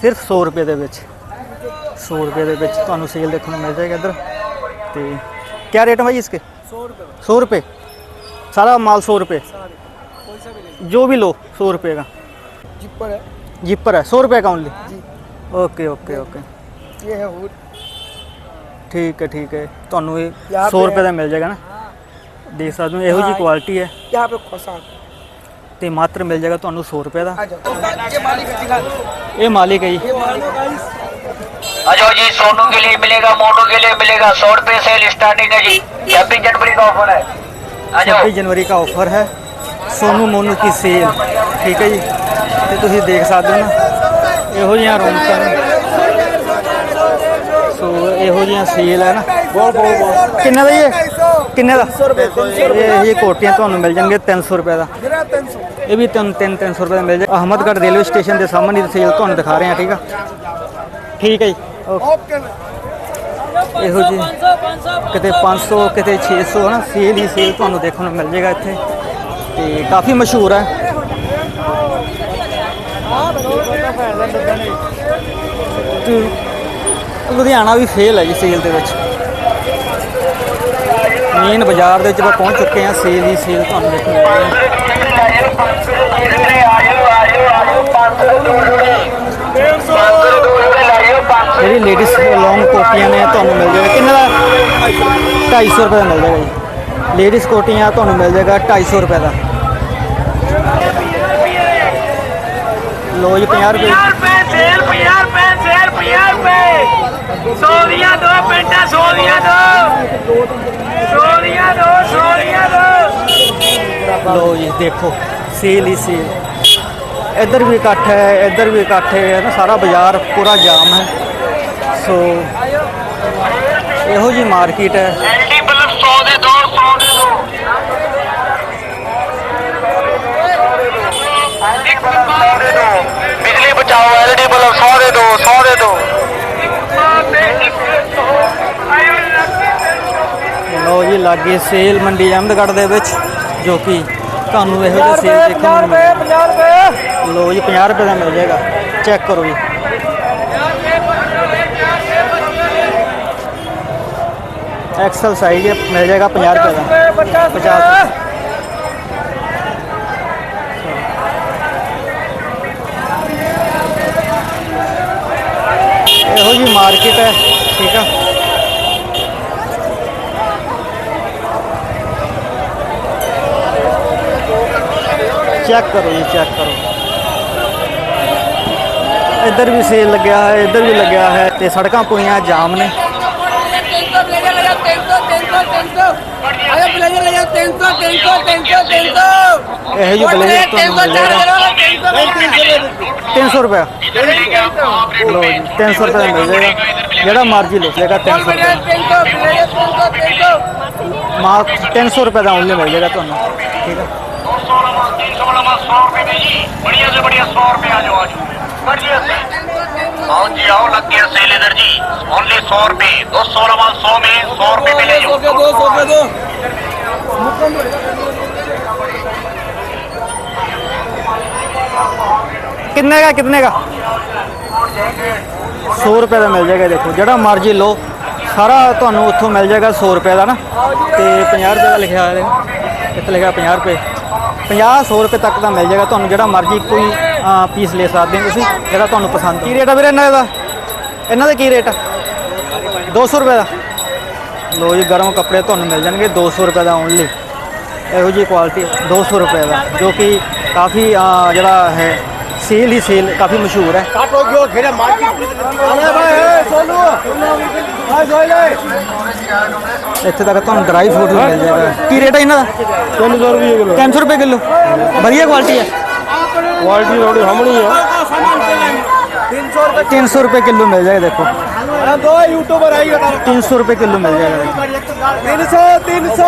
ਸਿਰਫ 100 ਰੁਪਏ ਦੇ ਵਿੱਚ 100 ਰੁਪਏ ਦੇ ਵਿੱਚ ਤੁਹਾਨੂੰ ਸੇਲ ਦੇਖਣ ਨੂੰ ਮਿਲ ਜਾਏਗਾ ਇੱਧਰ ਤੇ क्या रेट है भाई इसके? सौ रुपये सौ रुपये सारा माल सौ रुपये जो भी लो सौ रुपये का। जिपर है। जिपर है सौ रुपये का ओनली ओके ओके ओके। ये है हुड ਠੀਕ ਹੈ ਠੀਕ ਹੈ ਤੁਹਾਨੂੰ ਇਹ 100 ਰੁਪਏ ਦਾ ਮਿਲ ਜਾਏਗਾ ਨਾ ਦੇਖ ਸਕਦੇ ਹੋ ਇਹੋ ਜੀ ਕੁਆਲਿਟੀ ਹੈ ਯਹਾਂ ਪੇ ਖੋਸਾ ਤੇ ਮਾਤਰ ਮਿਲ ਜਾਏਗਾ ਤੁਹਾਨੂੰ 100 ਰੁਪਏ ਦਾ ਇਹ ਮਾਲਿਕ ਹੈ ਜੀ ये मालिक है अच्छा जी सोनू के लिए मिलेगा मोनू के लिए मिलेगा सौ रुपए से स्टार्टिंग है जी छब्बीस जनवरी का ऑफर है आ जाओ 26 ਜਨਵਰੀ ਦਾ ਆਫਰ ਹੈ ਸੋਨੂ ਮੋਨੂ ਕੀ ਸੇਲ ਠੀਕ ਹੈ ਜੀ ਤੇ ਤੁਸੀਂ ਦੇਖ ਸਕਦੇ ਹੋ ਨਾ ਇਹੋ ਜਿਹੀਆਂ ਰੌਣਕਾਂ ਨੇ ਸੋ ਇਹੋ ਜਿਹੀਆਂ ਸੇਲ ਹੈ ਨਾ ਬਹੁਤ ਬਹੁਤ ਕਿੰਨੇ ਦਾ ਜੀ ਇਹ? ਕਿੰਨੇ ਦਾ 300 ਰੁਪਏ ਇਹ ਇਹ ਕੋਟੀਆਂ ਤੁਹਾਨੂੰ ਮਿਲ ਜਾਣਗੇ 300 ਰੁਪਏ ਦਾ ਇਹ ਵੀ ਤੁਹਾਨੂੰ 3 300 ਰੁਪਏ ਦਾ ਮਿਲ ਜਾਏ ਅਹਮਦਗੜ੍ਹ ਰੇਲਵੇ ਸਟੇਸ਼ਨ ਦੇ ਸਾਹਮਣੇ ਦੀ ਸੇਲ ਤੁਹਾਨੂੰ ਦਿਖਾ ਰਹੇ ਹਾਂ ਠੀਕ ਆ ਠੀਕ ਹੈ ਜੀ ਓਕੇ। ਇਹੋ ਜੀ ਕਿਤੇ 500 ਕਿਤੇ 600 ਹਨਾ? ਸੇਲ ਹੀ ਸੇਲ ਤੁਹਾਨੂੰ ਦੇਖਣ ਨੂੰ ਮਿਲ ਜਾਏਗਾ ਇੱਥੇ। ਤੇ ਕਾਫੀ ਮਸ਼ਹੂਰ ਹੈ। ਲੁਧਿਆਣਾ ਵੀ ਫੇਲ ਹੈ ਜੀ ਸੇਲ ਦੇ ਵਿੱਚ। ਮੇਨ ਬਾਜ਼ਾਰ ਦੇ ਵਿੱਚ ਆਪਾਂ ਪਹੁੰਚ ਚੁੱਕੇ ਹਾਂ। ਸੇਲ ਹੀ ਸੇਲ ਤੁਹਾਨੂੰ ਦੇਖਣ ਨੂੰ ਮਿਲ ਜਾਏਗੀ। ਜਿਹੜੀ ਲੇਡੀਜ਼ ਲੌਂਗ ਕੋਟੀਆਂ ਨੇ ਤੁਹਾਨੂੰ ਮਿਲ ਜਾਏਗਾ। ਕਿੰਨੇ ਦਾ? 250 ਰੁਪਏ ਦਾ ਮਿਲ ਜਾਏਗਾ ਜੀ। ਲੇਡੀਜ਼ ਕੋਟੀਆਂ ਤੁਹਾਨੂੰ ਮਿਲ ਜਾਏਗਾ 250 ਰੁਪਏ ਦਾ। ਲੋ ਜੀ 50 ਰੁਪਏ। ਰੁਪਏ ਸੇਲ 50 ਰੁਪਏ ਸੇਲ 50 ਰੁਪਏ। 100 ਦੀਆਂ ਦੋ ਪੈਂਟਾਂ 100 ਦੀਆਂ ਦੋ। 100 ਦੀਆਂ ਦੋ 100 ਦੀਆਂ ਦੋ। ਲੋ ਜੀ ਦੇਖੋ ਸੇਲ ਹੀ ਸੇਲ ਇੱਧਰ ਵੀ ਇਕੱਠ ਹੈ ਇੱਧਰ ਵੀ ਇਕੱਠ ਹੈ ਨਾ ਸਾਰਾ ਬਾਜ਼ਾਰ ਪੂਰਾ ਜਾਮ ਹੈ। ਸੋ ਇਹੋ ਜੀ ਮਾਰਕੀਟ ਹੈ। ਐਲਡੀ ਬਲਬ 100 ਦੇ 2 ਬਿਜਲੀ ਬਚਾਓ ਐਲਡੀ ਬਲਬ 100 ਦੇ 2 100 ਦੇ 2 ਲੋ ਜੀ ਲੱਗੇ ਸੇਲ ਮੰਡੀ ਅਹਿਮਦਗੜ੍ਹ ਦੇ ਵਿੱਚ ਜੋ ਕਿ ਤੁਹਾਨੂੰ ਇਹੋ ਜਿਹੇ ਸੇਲ ਦੇਖਣ ਨੂੰ ਮਿਲਣਗੇ। ਲੋ ਜੀ 50 ਰੁਪਏ ਦਾ ਮਿਲ ਜਾਏਗਾ। ਚੈੱਕ ਕਰੋ ਜੀ। ਐਕਸਲ ਸਾਈਜ਼ ਮਿਲ ਜਾਏਗਾ 50 ਰੁਪਏ ਦਾ 50 ਰੁਪਏ ਇਹੋ ਜੀ ਮਾਰਕੀਟ ਹੈ ਠੀਕ ਆ ਚੈੱਕ ਕਰੋ ਜੀ ਚੈੱਕ ਕਰੋ ਇੱਧਰ ਵੀ ਸੇਲ ਲੱਗਿਆ ਹੈ ਇੱਧਰ ਵੀ ਲੱਗਿਆ ਹੈ ਤੇ ਸੜਕਾਂ ਪੂਰੀਆਂ ਜਾਮ ਨੇ ਆਇਆ ਪਲੇਅਰ ਲੈ ਜਾ 300 300 300 300 ਇਹ ਜੋ ਪਲੇਅਰ ਤੁਹਾਨੂੰ 300 ਰੁਪਏ 300 ਲੋ 300 ਰੁਪਏ ਮਿਲ ਜਾਏਗਾ। ਜਿਹੜਾ ਮਰਜ਼ੀ ਲੋ ਜਾਏਗਾ 300 ਰੁਪਏ ਮਾ 300 ਰੁਪਏ ਦਾ ਓਨਲੀ ਮਿਲ ਜਾਏਗਾ ਤੁਹਾਨੂੰ। ਠੀਕ ਹੈ। 200 ਵਾਲਾ 300 ਵਾਲਾ 100 ਰੁਪਏ ਜੀ। ਬੜੀਆ ਸੇ ਬੜੀਆ 100 ਰੁਪਏ ਆ ਜਾਓ ਆ ਜਾਓ। ਬੜੀਆ ਸੇ। आओ जी आओ लग गया सेल इधर जी ओनली सौ रुपए दो सौ वाला माल सौ में सौ रुपए में ले जाओ दो सौ के दो ਕਿੰਨੇ ਦਾ ਕਿੰਨੇ ਦਾ 100 ਰੁਪਏ ਦਾ ਮਿਲ ਜਾਏਗਾ ਦੇਖੋ ਜਿਹੜਾ ਮਰਜ਼ੀ ਲਓ ਸਾਰਾ ਤੁਹਾਨੂੰ ਉੱਥੋਂ ਮਿਲ ਜਾਏਗਾ 100 ਰੁਪਏ ਦਾ ਨਾ ਤੇ 50 ਰੁਪਏ ਦਾ ਲਿਖਿਆ ਹੋਇਆ ਦੇਖੋ ਇੱਥੇ ਲਿਖਿਆ 50 ਰੁਪਏ 50 100 ਰੁਪਏ ਤੱਕ ਦਾ ਮਿਲ ਜਾਏਗਾ ਤੁਹਾਨੂੰ ਜਿਹੜਾ ਮਰਜ਼ੀ ਕੋਈ ਪੀਸ ਲੈ ਸਕਦੇ ਹੋ ਤੁਸੀਂ ਜਿਹੜਾ ਤੁਹਾਨੂੰ ਪਸੰਦ ਕੀ ਰੇਟ ਆ ਵੀਰੇ ਇਹਨਾਂ ਦਾ? ਇਹਨਾਂ ਦਾ ਕੀ ਰੇਟ ਆ? 200 ਰੁਪਏ ਦਾ। ਲੋ ਜੀ ਗਰਮ ਕੱਪੜੇ ਤੁਹਾਨੂੰ ਮਿਲ ਜਾਣਗੇ 200 ਰੁਪਏ ਦਾ ਓਨਲੀ ਇਹੋ ਜੀ ਕੁਆਲਿਟੀ 200 ਰੁਪਏ ਦਾ ਜੋ ਕਿ ਕਾਫੀ ਜਿਹੜਾ ਹੈ ਸੇਲ ਹੀ ਸੇਲ ਕਾਫੀ ਮਸ਼ਹੂਰ ਹੈ। ਕਾਟੋ ਜੋ ਖੇੜਾ ਮਾਰਕੀਟ ਆਲੇ ਭਾਈ ਸੋਨੂ! ਆ ਜੋਈ ਇੱਥੇ ਤੱਕ ਤੁਹਾਨੂੰ ਡਰਾਈ ਫਰੂਟ ਮਿਲ ਜਾਏਗਾ। ਕੀ ਰੇਟ ਹੈ ਇਹਨਾਂ ਦਾ? 300 ਰੁਪਏ ਕਿਲੋ। 300 ਰੁਪਏ ਕਿਲੋ। ਵਧੀਆ ਕੁਆਲਿਟੀ ਹੈ क्वालिटी थोड़ी हमनी है 300 रुपए 300 ਰੁਪਏ ਕਿਲੋ ਮਿਲ ਜਾਏਗਾ ਦੇਖੋ अरे दो यूट्यूबर आई बता 300 ਰੁਪਏ ਕਿਲੋ ਮਿਲ ਜਾਏਗਾ ਦੇਖੋ। 300 300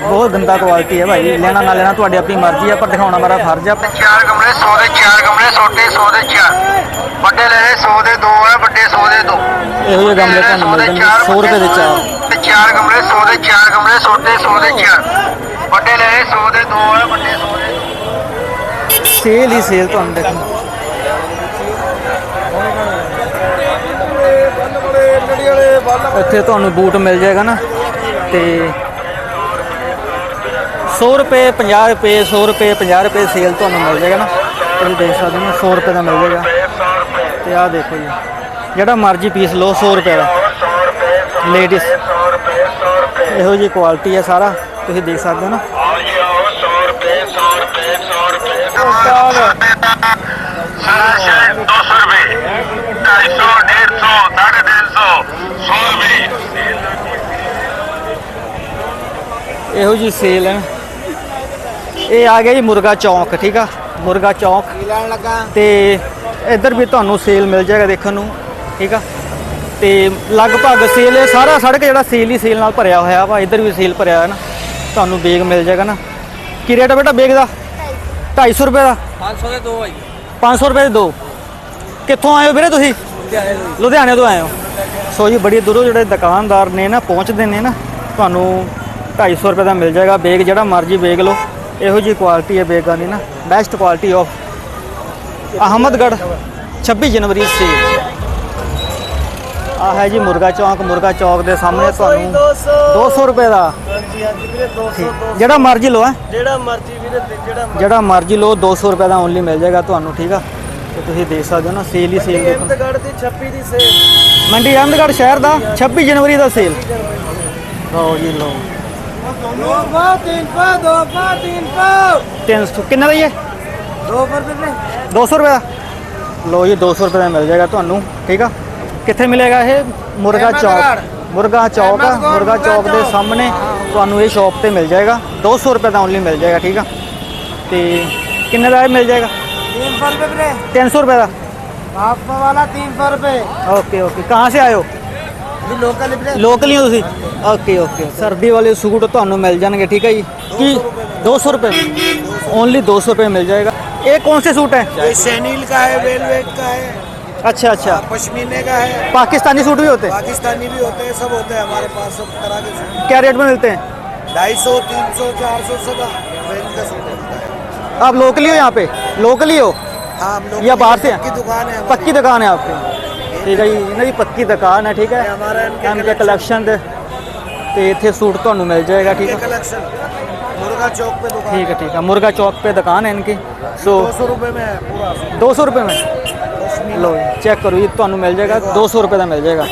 ਬਹੁਤ ਗੰਦਾ ਕੁਆਲਿਟੀ ਹੈ ਭਾਈ ਲੈਣਾ ਨਾ ਲੈਣਾ ਤੁਹਾਡੀ ਆਪਣੀ ਮਰਜ਼ੀ ਹੈ ਪਰ ਦਿਖਾਉਣਾ ਮੇਰਾ ਫਰਜ਼ ਹੈ चार कमरे सौ दे चार कमरे सोटे सौ दे चार ਵੱਡੇ ਲੈ 100 ਦੇ ਦੋ ਹੈ ਵੱਡੇ 100 ਦੇ ਦੋ ਇਹੋ ਜਿਹੇ ਗਮਲੇ ਤੁਹਾਨੂੰ ਮਿਲ ਜਾਣਗੇ 100 ਰੁਪਏ ਦੇ ਚਾਰ ਤੇ ਚਾਰ ਗਮਲੇ 100 ਦੇ ਚਾਰ ਗਮਲੇ ਛੋਟੇ 100 ਦੇ ਚਾਰ ਵੱਡੇ ਲੈ 100 ਦੇ ਦੋ ਹੈ ਵੱਡੇ 100 ਦੇ ਦੋ। ਸੇਲ ਹੀ ਸੇਲ ਤੁਹਾਨੂੰ ਦੇਖੋ ਇੱਥੇ ਤੁਹਾਨੂੰ ਬੂਟ ਮਿਲ ਜਾਏਗਾ ਨਾ, ਤੇ 100 ਰੁਪਏ 50 ਰੁਪਏ 100 ਰੁਪਏ 50 ਰੁਪਏ ਸੇਲ ਤੁਹਾਨੂੰ ਮਿਲ ਜਾਏਗਾ ਨਾ। ਤੁਸੀਂ ਦੇਖ ਸਕਦੇ ਹੋ 100 ਰੁਪਏ ਦਾ ਮਿਲ ਜਾਏਗਾ। ਤੇ ਆਹ ਦੇਖੋ ਜੀ, ਜਿਹੜਾ ਮਰਜ਼ੀ ਪੀਸ ਲਓ 100 ਰੁਪਏ ਦਾ। ਲੇਡੀਜ਼ ਇਹੋ ਜੀ ਕੁਆਲਿਟੀ ਹੈ ਸਾਰਾ, ਤੁਸੀਂ ਦੇਖ ਸਕਦੇ ਹੋ ਨਾ। दो सौ रुपए ढाई सौ डेढ़ सौ साढ़े तीन सौ सौ रुपए ਇਹੋ ਜੀ ਸੇਲ ਹੈ ਇਹ ਆ ਗਿਆ ਜੀ ਮੁਰਗਾ ਚੌਂਕ ਠੀਕ ਆ ਮੁਰਗਾ ਚੌਂਕ ਲੈਣ ਲੱਗਾ ਤੇ ਇੱਧਰ ਵੀ ਤੁਹਾਨੂੰ ਸੇਲ ਮਿਲ ਜਾਏਗਾ ਦੇਖਣ ਨੂੰ ਠੀਕ ਆ ਤੇ ਲਗਭਗ ਸੇਲ ਇਹ ਸਾਰਾ ਸੜਕ ਜਿਹੜਾ ਸੇਲ ਹੀ ਸੇਲ ਨਾਲ ਭਰਿਆ ਹੋਇਆ ਵਾ ਇੱਧਰ ਵੀ ਸੇਲ ਭਰਿਆ ਹੈ ਨਾ ਤੁਹਾਨੂੰ ਬੇਗ ਮਿਲ ਜਾਏਗਾ ਨਾ ਕੀ ਰੇਟ ਆ ਬੇਟਾ ਬੇਗ ਦਾ 250 ਰੁਪਏ ਦਾ? 500 ਦੇ ਦੋ ਭਾਈ। 500 ਰੁਪਏ ਦੇ ਦੋ। ਕਿੱਥੋਂ ਆਏ ਹੋ ਵੀਰੇ ਤੁਸੀਂ? ਲੁਧਿਆਣੇ ਤੋਂ ਆਏ ਹੋ। ਸੋ ਜੀ ਬੜੀ ਦੂਰੋਂ ਜਿਹੜੇ ਦੁਕਾਨਦਾਰ ਨੇ ਨਾ ਪਹੁੰਚਦੇ ਨੇ ਨਾ ਤੁਹਾਨੂੰ 250 ਰੁਪਏ ਦਾ ਮਿਲ ਜਾਏਗਾ। ਬੇਗ ਜਿਹੜਾ ਮਰਜ਼ੀ ਬੇਗ ਲਓ। ਇਹੋ ਜੀ ਕੁਆਲਿਟੀ ਹੈ ਬੇਗਾਂ ਦੀ ਨਾ। ਬੈਸਟ ਕੁਆਲਿਟੀ ਆਫ ਅਹਮਦਗੜ 26 ਜਨਵਰੀ ਸੇਲ। ਆ ਹੈ ਜੀ ਮੁਰਗਾ ਚੌਂਕ ਮੁਰਗਾ ਚੌਕ ਦੇ ਸਾਹਮਣੇ ਤੁਹਾਨੂੰ 200 ਰੁਪਏ ਦਾ। ਹਾਂਜੀ ਹਾਂਜੀ ਵੀਰੇ 200 ਜਿਹੜਾ ਮਰਜ਼ੀ ਲਓ ਹੈ। ਜਿਹੜਾ ਮਰਜ਼ੀ ਵੀਰੇ ਜਿਹੜਾ ਜਿਹੜਾ ਮਰਜ਼ੀ ਲਓ 200 ਰੁਪਏ ਦਾ ਓਨਲੀ ਮਿਲ ਜਾਏਗਾ ਤੁਹਾਨੂੰ ਠੀਕ ਆ? ਤੇ ਤੁਸੀਂ ਦੇਖ ਸਕਦੇ ਹੋ ਨਾ ਸੇਲ ਹੀ ਸੇਲ ਦੇਖੋ। ਅਹਿਮਦਗੜ੍ਹ ਦੀ 26 ਦੀ ਸੇਲ ਮੰਡੀ ਅਹਿਮਦਗੜ੍ਹ ਸ਼ਹਿਰ ਦਾ 26 ਜਨਵਰੀ ਦਾ ਸੇਲ ਲਓ ਜੀ ਲਓ ਦੋ ਪਾ ਤਿੰਨ ਪਾ ਦੋ ਪਾ ਤਿੰਨ ਪਾ 300 ਕਿੰਨਾ ਦਾ ਜੀ ਇਹ? ਦੋ ਪਰ ਵੀਰੇ। 200 ਰੁਪਏ ਦਾ। ਲਓ ਜੀ 200 ਰੁਪਏ ਦਾ ਮਿਲ ਜਾਏਗਾ ਤੁਹਾਨੂੰ ਠੀਕ ਆ? ਕਿੱਥੇ ਮਿਲੇਗਾ ਇਹ ਮੁਰਗਾ ਚੌਕ ਮੁਰਗਾ ਚੌਕ ਆ ਮੁਰਗਾ ਚੌਕ ਦੇ ਸਾਹਮਣੇ ਤੁਹਾਨੂੰ ਇਹ ਸ਼ਾਪ ਤੇ ਮਿਲ ਜਾਏਗਾ 200 ਰੁਪਏ ਦਾ ਓਨਲੀ ਮਿਲ ਜਾਏਗਾ ਠੀਕ ਆ ਤੇ ਕਿੰਨੇ ਦਾ ਇਹ ਮਿਲ ਜਾਏਗਾ तीन सौ रुपये ਵੀਰੇ 300 ਰੁਪਏ ਦਾ हाफ वाला तीन सौ रुपये ਓਕੇ ਓਕੇ ਕਹਾਂ ਸੇ ਆਏ ਹੋ ये लोकल ਵੀਰੇ ਲੋਕਲ ਹੀ ਹੋ ਤੁਸੀਂ ਓਕੇ ਓਕੇ ਸਰਦੀ ਵਾਲੇ ਸੂਟ ਤੁਹਾਨੂੰ ਮਿਲ ਜਾਣਗੇ ਠੀਕ ਹੈ ਜੀ ਕੀ 200 ਰੁਪਏ ਓਨਲੀ 200 ਰੁਪਏ ਮਿਲ जाएगा ये कौन से सूट है ये सैनिल का है वेलवेट का है अच्छा अच्छा पश्मीने का है पाकिस्तानी सूट भी होते हैं पाकिस्तानी भी होते हैं सब होते हैं हमारे पास सब तरह के सूट क्या रेट में मिलते हैं ढाई सौ तीन सौ चार सौ सब रेंज का सूट होता है आप लोकली हो यहाँ पे लोकली हो हाँ हम लोग या बाहर से की दुकान है हमारी। ਪੱਕੀ ਦੁਕਾਨ ਹੈ ਆਪਕੀ ਠੀਕ ਹੈ ਜੀ ਇਹਨਾਂ ਦੀ ਪੱਕੀ ਦੁਕਾਨ ਹੈ ਠੀਕ ਹੈ ਇਹ ਹਮਾਰਾ ਇਨਕੇ ਐਮ ਕੇ ਕਲੈਕਸ਼ਨ ਦੇ ਤੇ ਇੱਥੇ ਸੂਟ ਤੁਹਾਨੂੰ ਮਿਲ ਜਾਏਗਾ ਠੀਕ ये ਹੈ कलेक्शन मुर्गा चौक पे दुकान ठीक है ठीक है मुर्गा चौक पे दुकान है इनकी सो दो सौ रुपये में है पूरा 200 रुपए में लो चेक करो ये ਤੁਹਾਨੂੰ ਮਿਲ ਜਾਏਗਾ 200 ਰੁਪਏ ਦਾ ਮਿਲ ਜਾਏਗਾ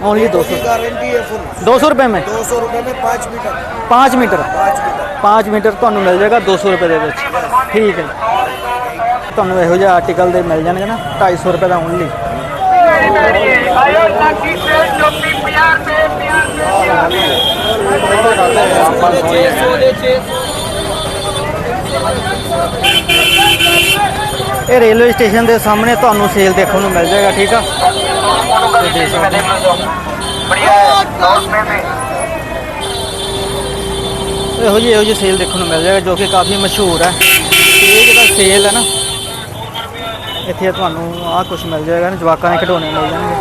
ਓਨਲੀ 200 गारंटी है फुल 200 रुपए में दो सौ रुपये में पाँच मीटर 5 ਮੀਟਰ पाँच मीटर 5 ਮੀਟਰ ਤੁਹਾਨੂੰ ਮਿਲ ਜਾਏਗਾ 200 ਰੁਪਏ ਦੇ ਵਿੱਚ ਠੀਕ ਹੈ ਤੁਹਾਨੂੰ ਇਹੋ ਜਿਹਾ ਆਰਟੀਕਲ ਦੇ ਮਿਲ ਜਾਣਗੇ ਨਾ 250 ਰੁਪਏ ਦਾ ਓਨਲੀ ਆਇਓ ਲੱਕੀ ਸੇ ਇਹ ਰੇਲਵੇ ਸਟੇਸ਼ਨ ਦੇ ਸਾਹਮਣੇ ਤੁਹਾਨੂੰ ਸੇਲ ਦੇਖਣ ਨੂੰ ਮਿਲ ਜਾਏਗਾ, ਠੀਕ ਆ? ਇਹੋ ਜਿਹੀ ਇਹੋ ਜਿਹੀ ਸੇਲ ਦੇਖਣ ਨੂੰ ਮਿਲ ਜਾਏਗਾ ਜੋ ਕਿ ਕਾਫੀ ਮਸ਼ਹੂਰ ਹੈ। ਇਹ ਜਿਹੜਾ ਸੇਲ ਹੈ ਨਾ, ਇੱਥੇ ਤੁਹਾਨੂੰ ਆਹ ਕੁਝ ਮਿਲ ਜਾਏਗਾ ਨਾ, ਜਵਾਕਾਂ ਦੇ ਖਿਡੌਣੇ ਮਿਲ ਜਾਣਗੇ।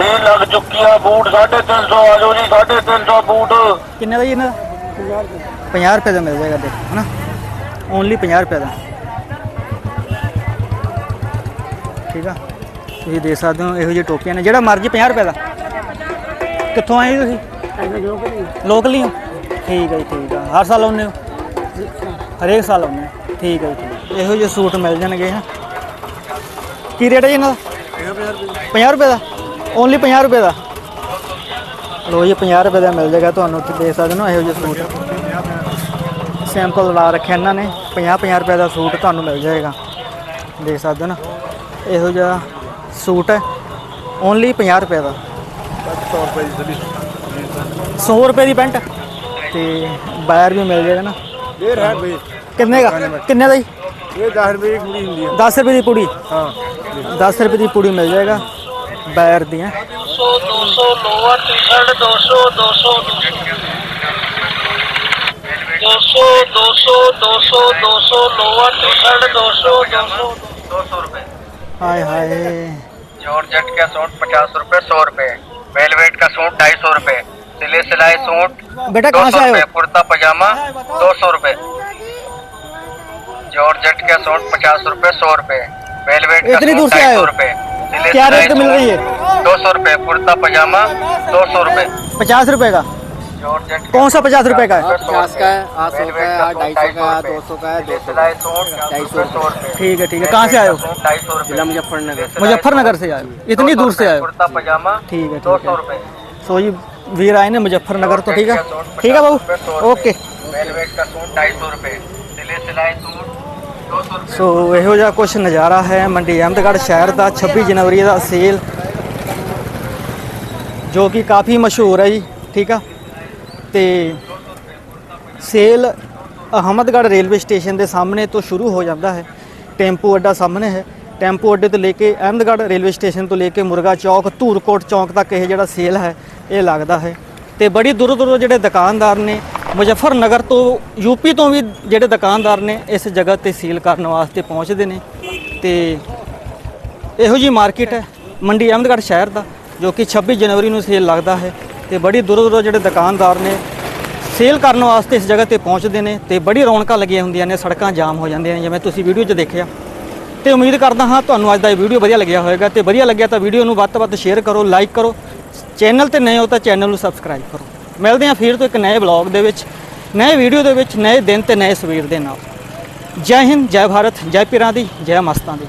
ਫੇਰ ਲੱਗ ਚੁੱਕੀ ਆ ਬੂਟ 350 ਆ ਜੀ 350 ਬੂਟ। ਕਿੰਨੇ ਦਾ ਜੀ ਇਹਨਾਂ ਦਾ? 50 ਰੁਪਏ ਦਾ ਮਿਲ ਜਾਏਗਾ ਦੇਖੋ ਹਨਾ? ਓਨਲੀ 50 ਰੁਪਏ ਦਾ। ਠੀਕ ਆ? ਤੁਸੀਂ ਦੇ ਸਕਦੇ ਹੋ ਇਹੋ ਜਿਹੇ ਟੋਪੀਆਂ ਨੇ ਜਿਹੜਾ ਮਰਜ਼ੀ 50 ਰੁਪਏ ਦਾ। ਕਿੱਥੋਂ ਆਏ ਜੀ ਤੁਸੀਂ? ਲੋਕਲ ਹੀ ਹੋ? ਠੀਕ ਹੈ ਜੀ, ਠੀਕ ਆ। ਹਰ ਸਾਲ ਆਉਂਦੇ ਹੋ? ਹਰੇਕ ਸਾਲ ਆਉਂਦੇ ਹੋ। ਠੀਕ ਹੈ ਜੀ, ਠੀਕ ਆ। ਇਹੋ ਜਿਹੇ ਸੂਟ ਮਿਲ ਜਾਣਗੇ ਹਾਂ ਕੀ ਰੇਟ ਹੈ ਜੀ ਇਹਨਾਂ ਦਾ? 50 ਰੁਪਏ ਦਾ। ਓਨਲੀ 50 ਰੁਪਏ ਦਾ। ਲੋ ਜੀ 50 ਰੁਪਏ ਦਾ ਮਿਲ ਜਾਏਗਾ ਤੁਹਾਨੂੰ ਉੱਥੇ ਦੇਖ ਸਕਦੇ ਹੋ ਇਹੋ ਜਿਹੇ ਸੂਟ। ਸੈਂਪਲ ਲਾ ਰੱਖਿਆ ਇਹਨਾਂ ਨੇ 50 50 ਰੁਪਏ ਦਾ ਸੂਟ ਤੁਹਾਨੂੰ ਮਿਲ ਜਾਏਗਾ। ਦੇਖ ਸਕਦੇ ਹੋ ਨਾ ਇਹੋ ਜਿਹਾ ਸੂਟ ਹੈ ਓਨਲੀ 50 ਰੁਪਏ ਦਾ। 100 ਰੁਪਏ ਦੀ 100 ਰੁਪਏ ਦੀ ਪੈਂਟ। ਤੇ ਬਾਇਰ ਵੀ ਮਿਲ ਜਾਏਗਾ ਨਾ। ਕਿੰਨੇ ਦਾ? ਕਿੰਨੇ ਦਾ ਜੀ? ਇਹ 10 ਰੁਪਏ ਦੀ ਪੂਰੀ ਹੁੰਦੀ ਹੈ। 10 ਰੁਪਏ ਦੀ ਪੂਰੀ ਹਾਂ। 10 ਰੁਪਏ ਦੀ ਪੂਰੀ ਮਿਲ ਜਾਏਗਾ। बैर दिए हाय हाय। जॉर्जेट का सूट पचास रुपए सौ रुपए। वेलवेट का सूट ढाई सौ रुपए। सिले सिलाई सूट बेटा कहाँ से आए कुर्ता पजामा दो सौ रुपए। जॉर्जेट का सूट पचास रुपए सौ रुपए। वेलवेट का सूट ढाई सौ रुपए। क्या रेट मिल रही है? दो सौ रूपए कुर्ता पजामा दो सौ रूपए पचास रूपए का? कौन सा पचास रुपए का है? पचास का है आठ सौ का है ढाई सौ का दो सौ का है दो सौ ढाई सौ ठीक है ठीक है। कहाँ से आए हो? जिला मुजफ्फरनगर। मुजफ्फरनगर से आए इतनी दूर से आए ठीक है दो सौ रूपए सो ये वीर आए ना मुजफ्फरनगर तो ठीक है? ठीक है बाबू। ओके। ढाई सौ रूपए सिलाई सूट ਸੋ ਇਹੋ ਜਿਹਾ ਕੁਝ ਨਜ਼ਾਰਾ ਹੈ ਮੰਡੀ ਅਹਿਮਦਗੜ੍ਹ ਸ਼ਹਿਰ ਦਾ 26 ਜਨਵਰੀ ਦਾ ਸੇਲ, ਜੋ ਕਿ ਕਾਫੀ ਮਸ਼ਹੂਰ ਹੈ ਜੀ, ਠੀਕ ਆ? ਤੇ ਸੇਲ ਅਹਿਮਦਗੜ੍ਹ ਰੇਲਵੇ ਸਟੇਸ਼ਨ ਦੇ ਸਾਹਮਣੇ ਤੋਂ ਸ਼ੁਰੂ ਹੋ ਜਾਂਦਾ ਹੈ। ਟੈਂਪੂ ਅੱਡਾ ਸਾਹਮਣੇ ਹੈ। ਟੈਂਪੂ ਅੱਡੇ ਤੋਂ ਲੈ ਕੇ ਅਹਿਮਦਗੜ੍ਹ ਰੇਲਵੇ ਸਟੇਸ਼ਨ ਤੋਂ ਲੈ ਕੇ ਮੁਰਗਾ ਚੌਕ, ਧੂਰਕੋਟ ਚੌਕ ਤੱਕ ਇਹ ਜਿਹੜਾ ਸੇਲ ਹੈ, ਇਹ ਲੱਗਦਾ ਹੈ। ਤੇ ਬੜੀ ਦੂਰੋਂ ਦੂਰੋਂ ਜਿਹੜੇ ਦੁਕਾਨਦਾਰ ਨੇ ਮੁਜ਼ੱਫਰਨਗਰ ਤੋਂ ਯੂਪੀ ਤੋਂ ਵੀ ਜਿਹੜੇ ਦੁਕਾਨਦਾਰ ਨੇ ਇਸ ਜਗ੍ਹਾ ਤੇ ਸੇਲ ਕਰਨ ਵਾਸਤੇ ਪਹੁੰਚਦੇ ਨੇ ਤੇ ਇਹੋ ਜੀ ਮਾਰਕੀਟ ਹੈ ਮੰਡੀ ਅਹਿਮਦਗੜ੍ਹ ਸ਼ਹਿਰ ਦਾ, ਜੋ ਕਿ 26 ਜਨਵਰੀ ਨੂੰ ਸੇਲ ਲੱਗਦਾ ਹੈ ਤੇ ਬੜੀ ਦੂਰੋਂ ਦੂਰੋਂ ਜਿਹੜੇ ਦੁਕਾਨਦਾਰ ਨੇ ਸੇਲ ਕਰਨ ਵਾਸਤੇ ਇਸ ਜਗ੍ਹਾ ਤੇ ਪਹੁੰਚਦੇ ਨੇ ਤੇ ਬੜੀ ਰੌਣਕਾਂ ਲੱਗੀਆਂ ਹੁੰਦੀਆਂ ਨੇ, ਸੜਕਾਂ ਜਾਮ ਹੋ ਜਾਂਦੀਆਂ ਨੇ, ਜਿਵੇਂ ਤੁਸੀਂ ਵੀਡੀਓ 'ਚ ਦੇਖਿਆ। ਤੇ ਉਮੀਦ ਕਰਦਾ ਹਾਂ ਤੁਹਾਨੂੰ ਅੱਜ ਦਾ ਇਹ ਵੀਡੀਓ ਵਧੀਆ ਲੱਗਿਆ ਹੋਵੇਗਾ ਤੇ ਵਧੀਆ ਲੱਗਿਆ ਤਾਂ ਵੀਡੀਓ ਨੂੰ ਵੱਧ ਤੋਂ ਵੱਧ ਸ਼ੇਅਰ ਕਰੋ, ਲਾਈਕ ਕਰੋ। ਚੈਨਲ ਤੇ ਨਏ ਹੋ ਤਾਂ ਚੈਨਲ ਨੂੰ ਸਬਸਕ੍ਰਾਈਬ ਕਰੋ। ਮਿਲਦੇ ਹਾਂ ਫਿਰ ਤੋਂ ਇੱਕ ਨਏ ਬਲੌਗ ਦੇ ਵਿੱਚ ਨਏ ਵੀਡੀਓ ਦੇ ਵਿੱਚ ਨਏ ਦਿਨ ਤੇ ਨਏ ਸਵੇਰ ਦੇ ਨਾਲ। ਜੈ ਹਿੰਦ, ਜੈ ਭਾਰਤ, ਜੈ ਪੀਰਾਂ ਦੀ, ਜੈ ਮਸਤਾਂ ਦੀ।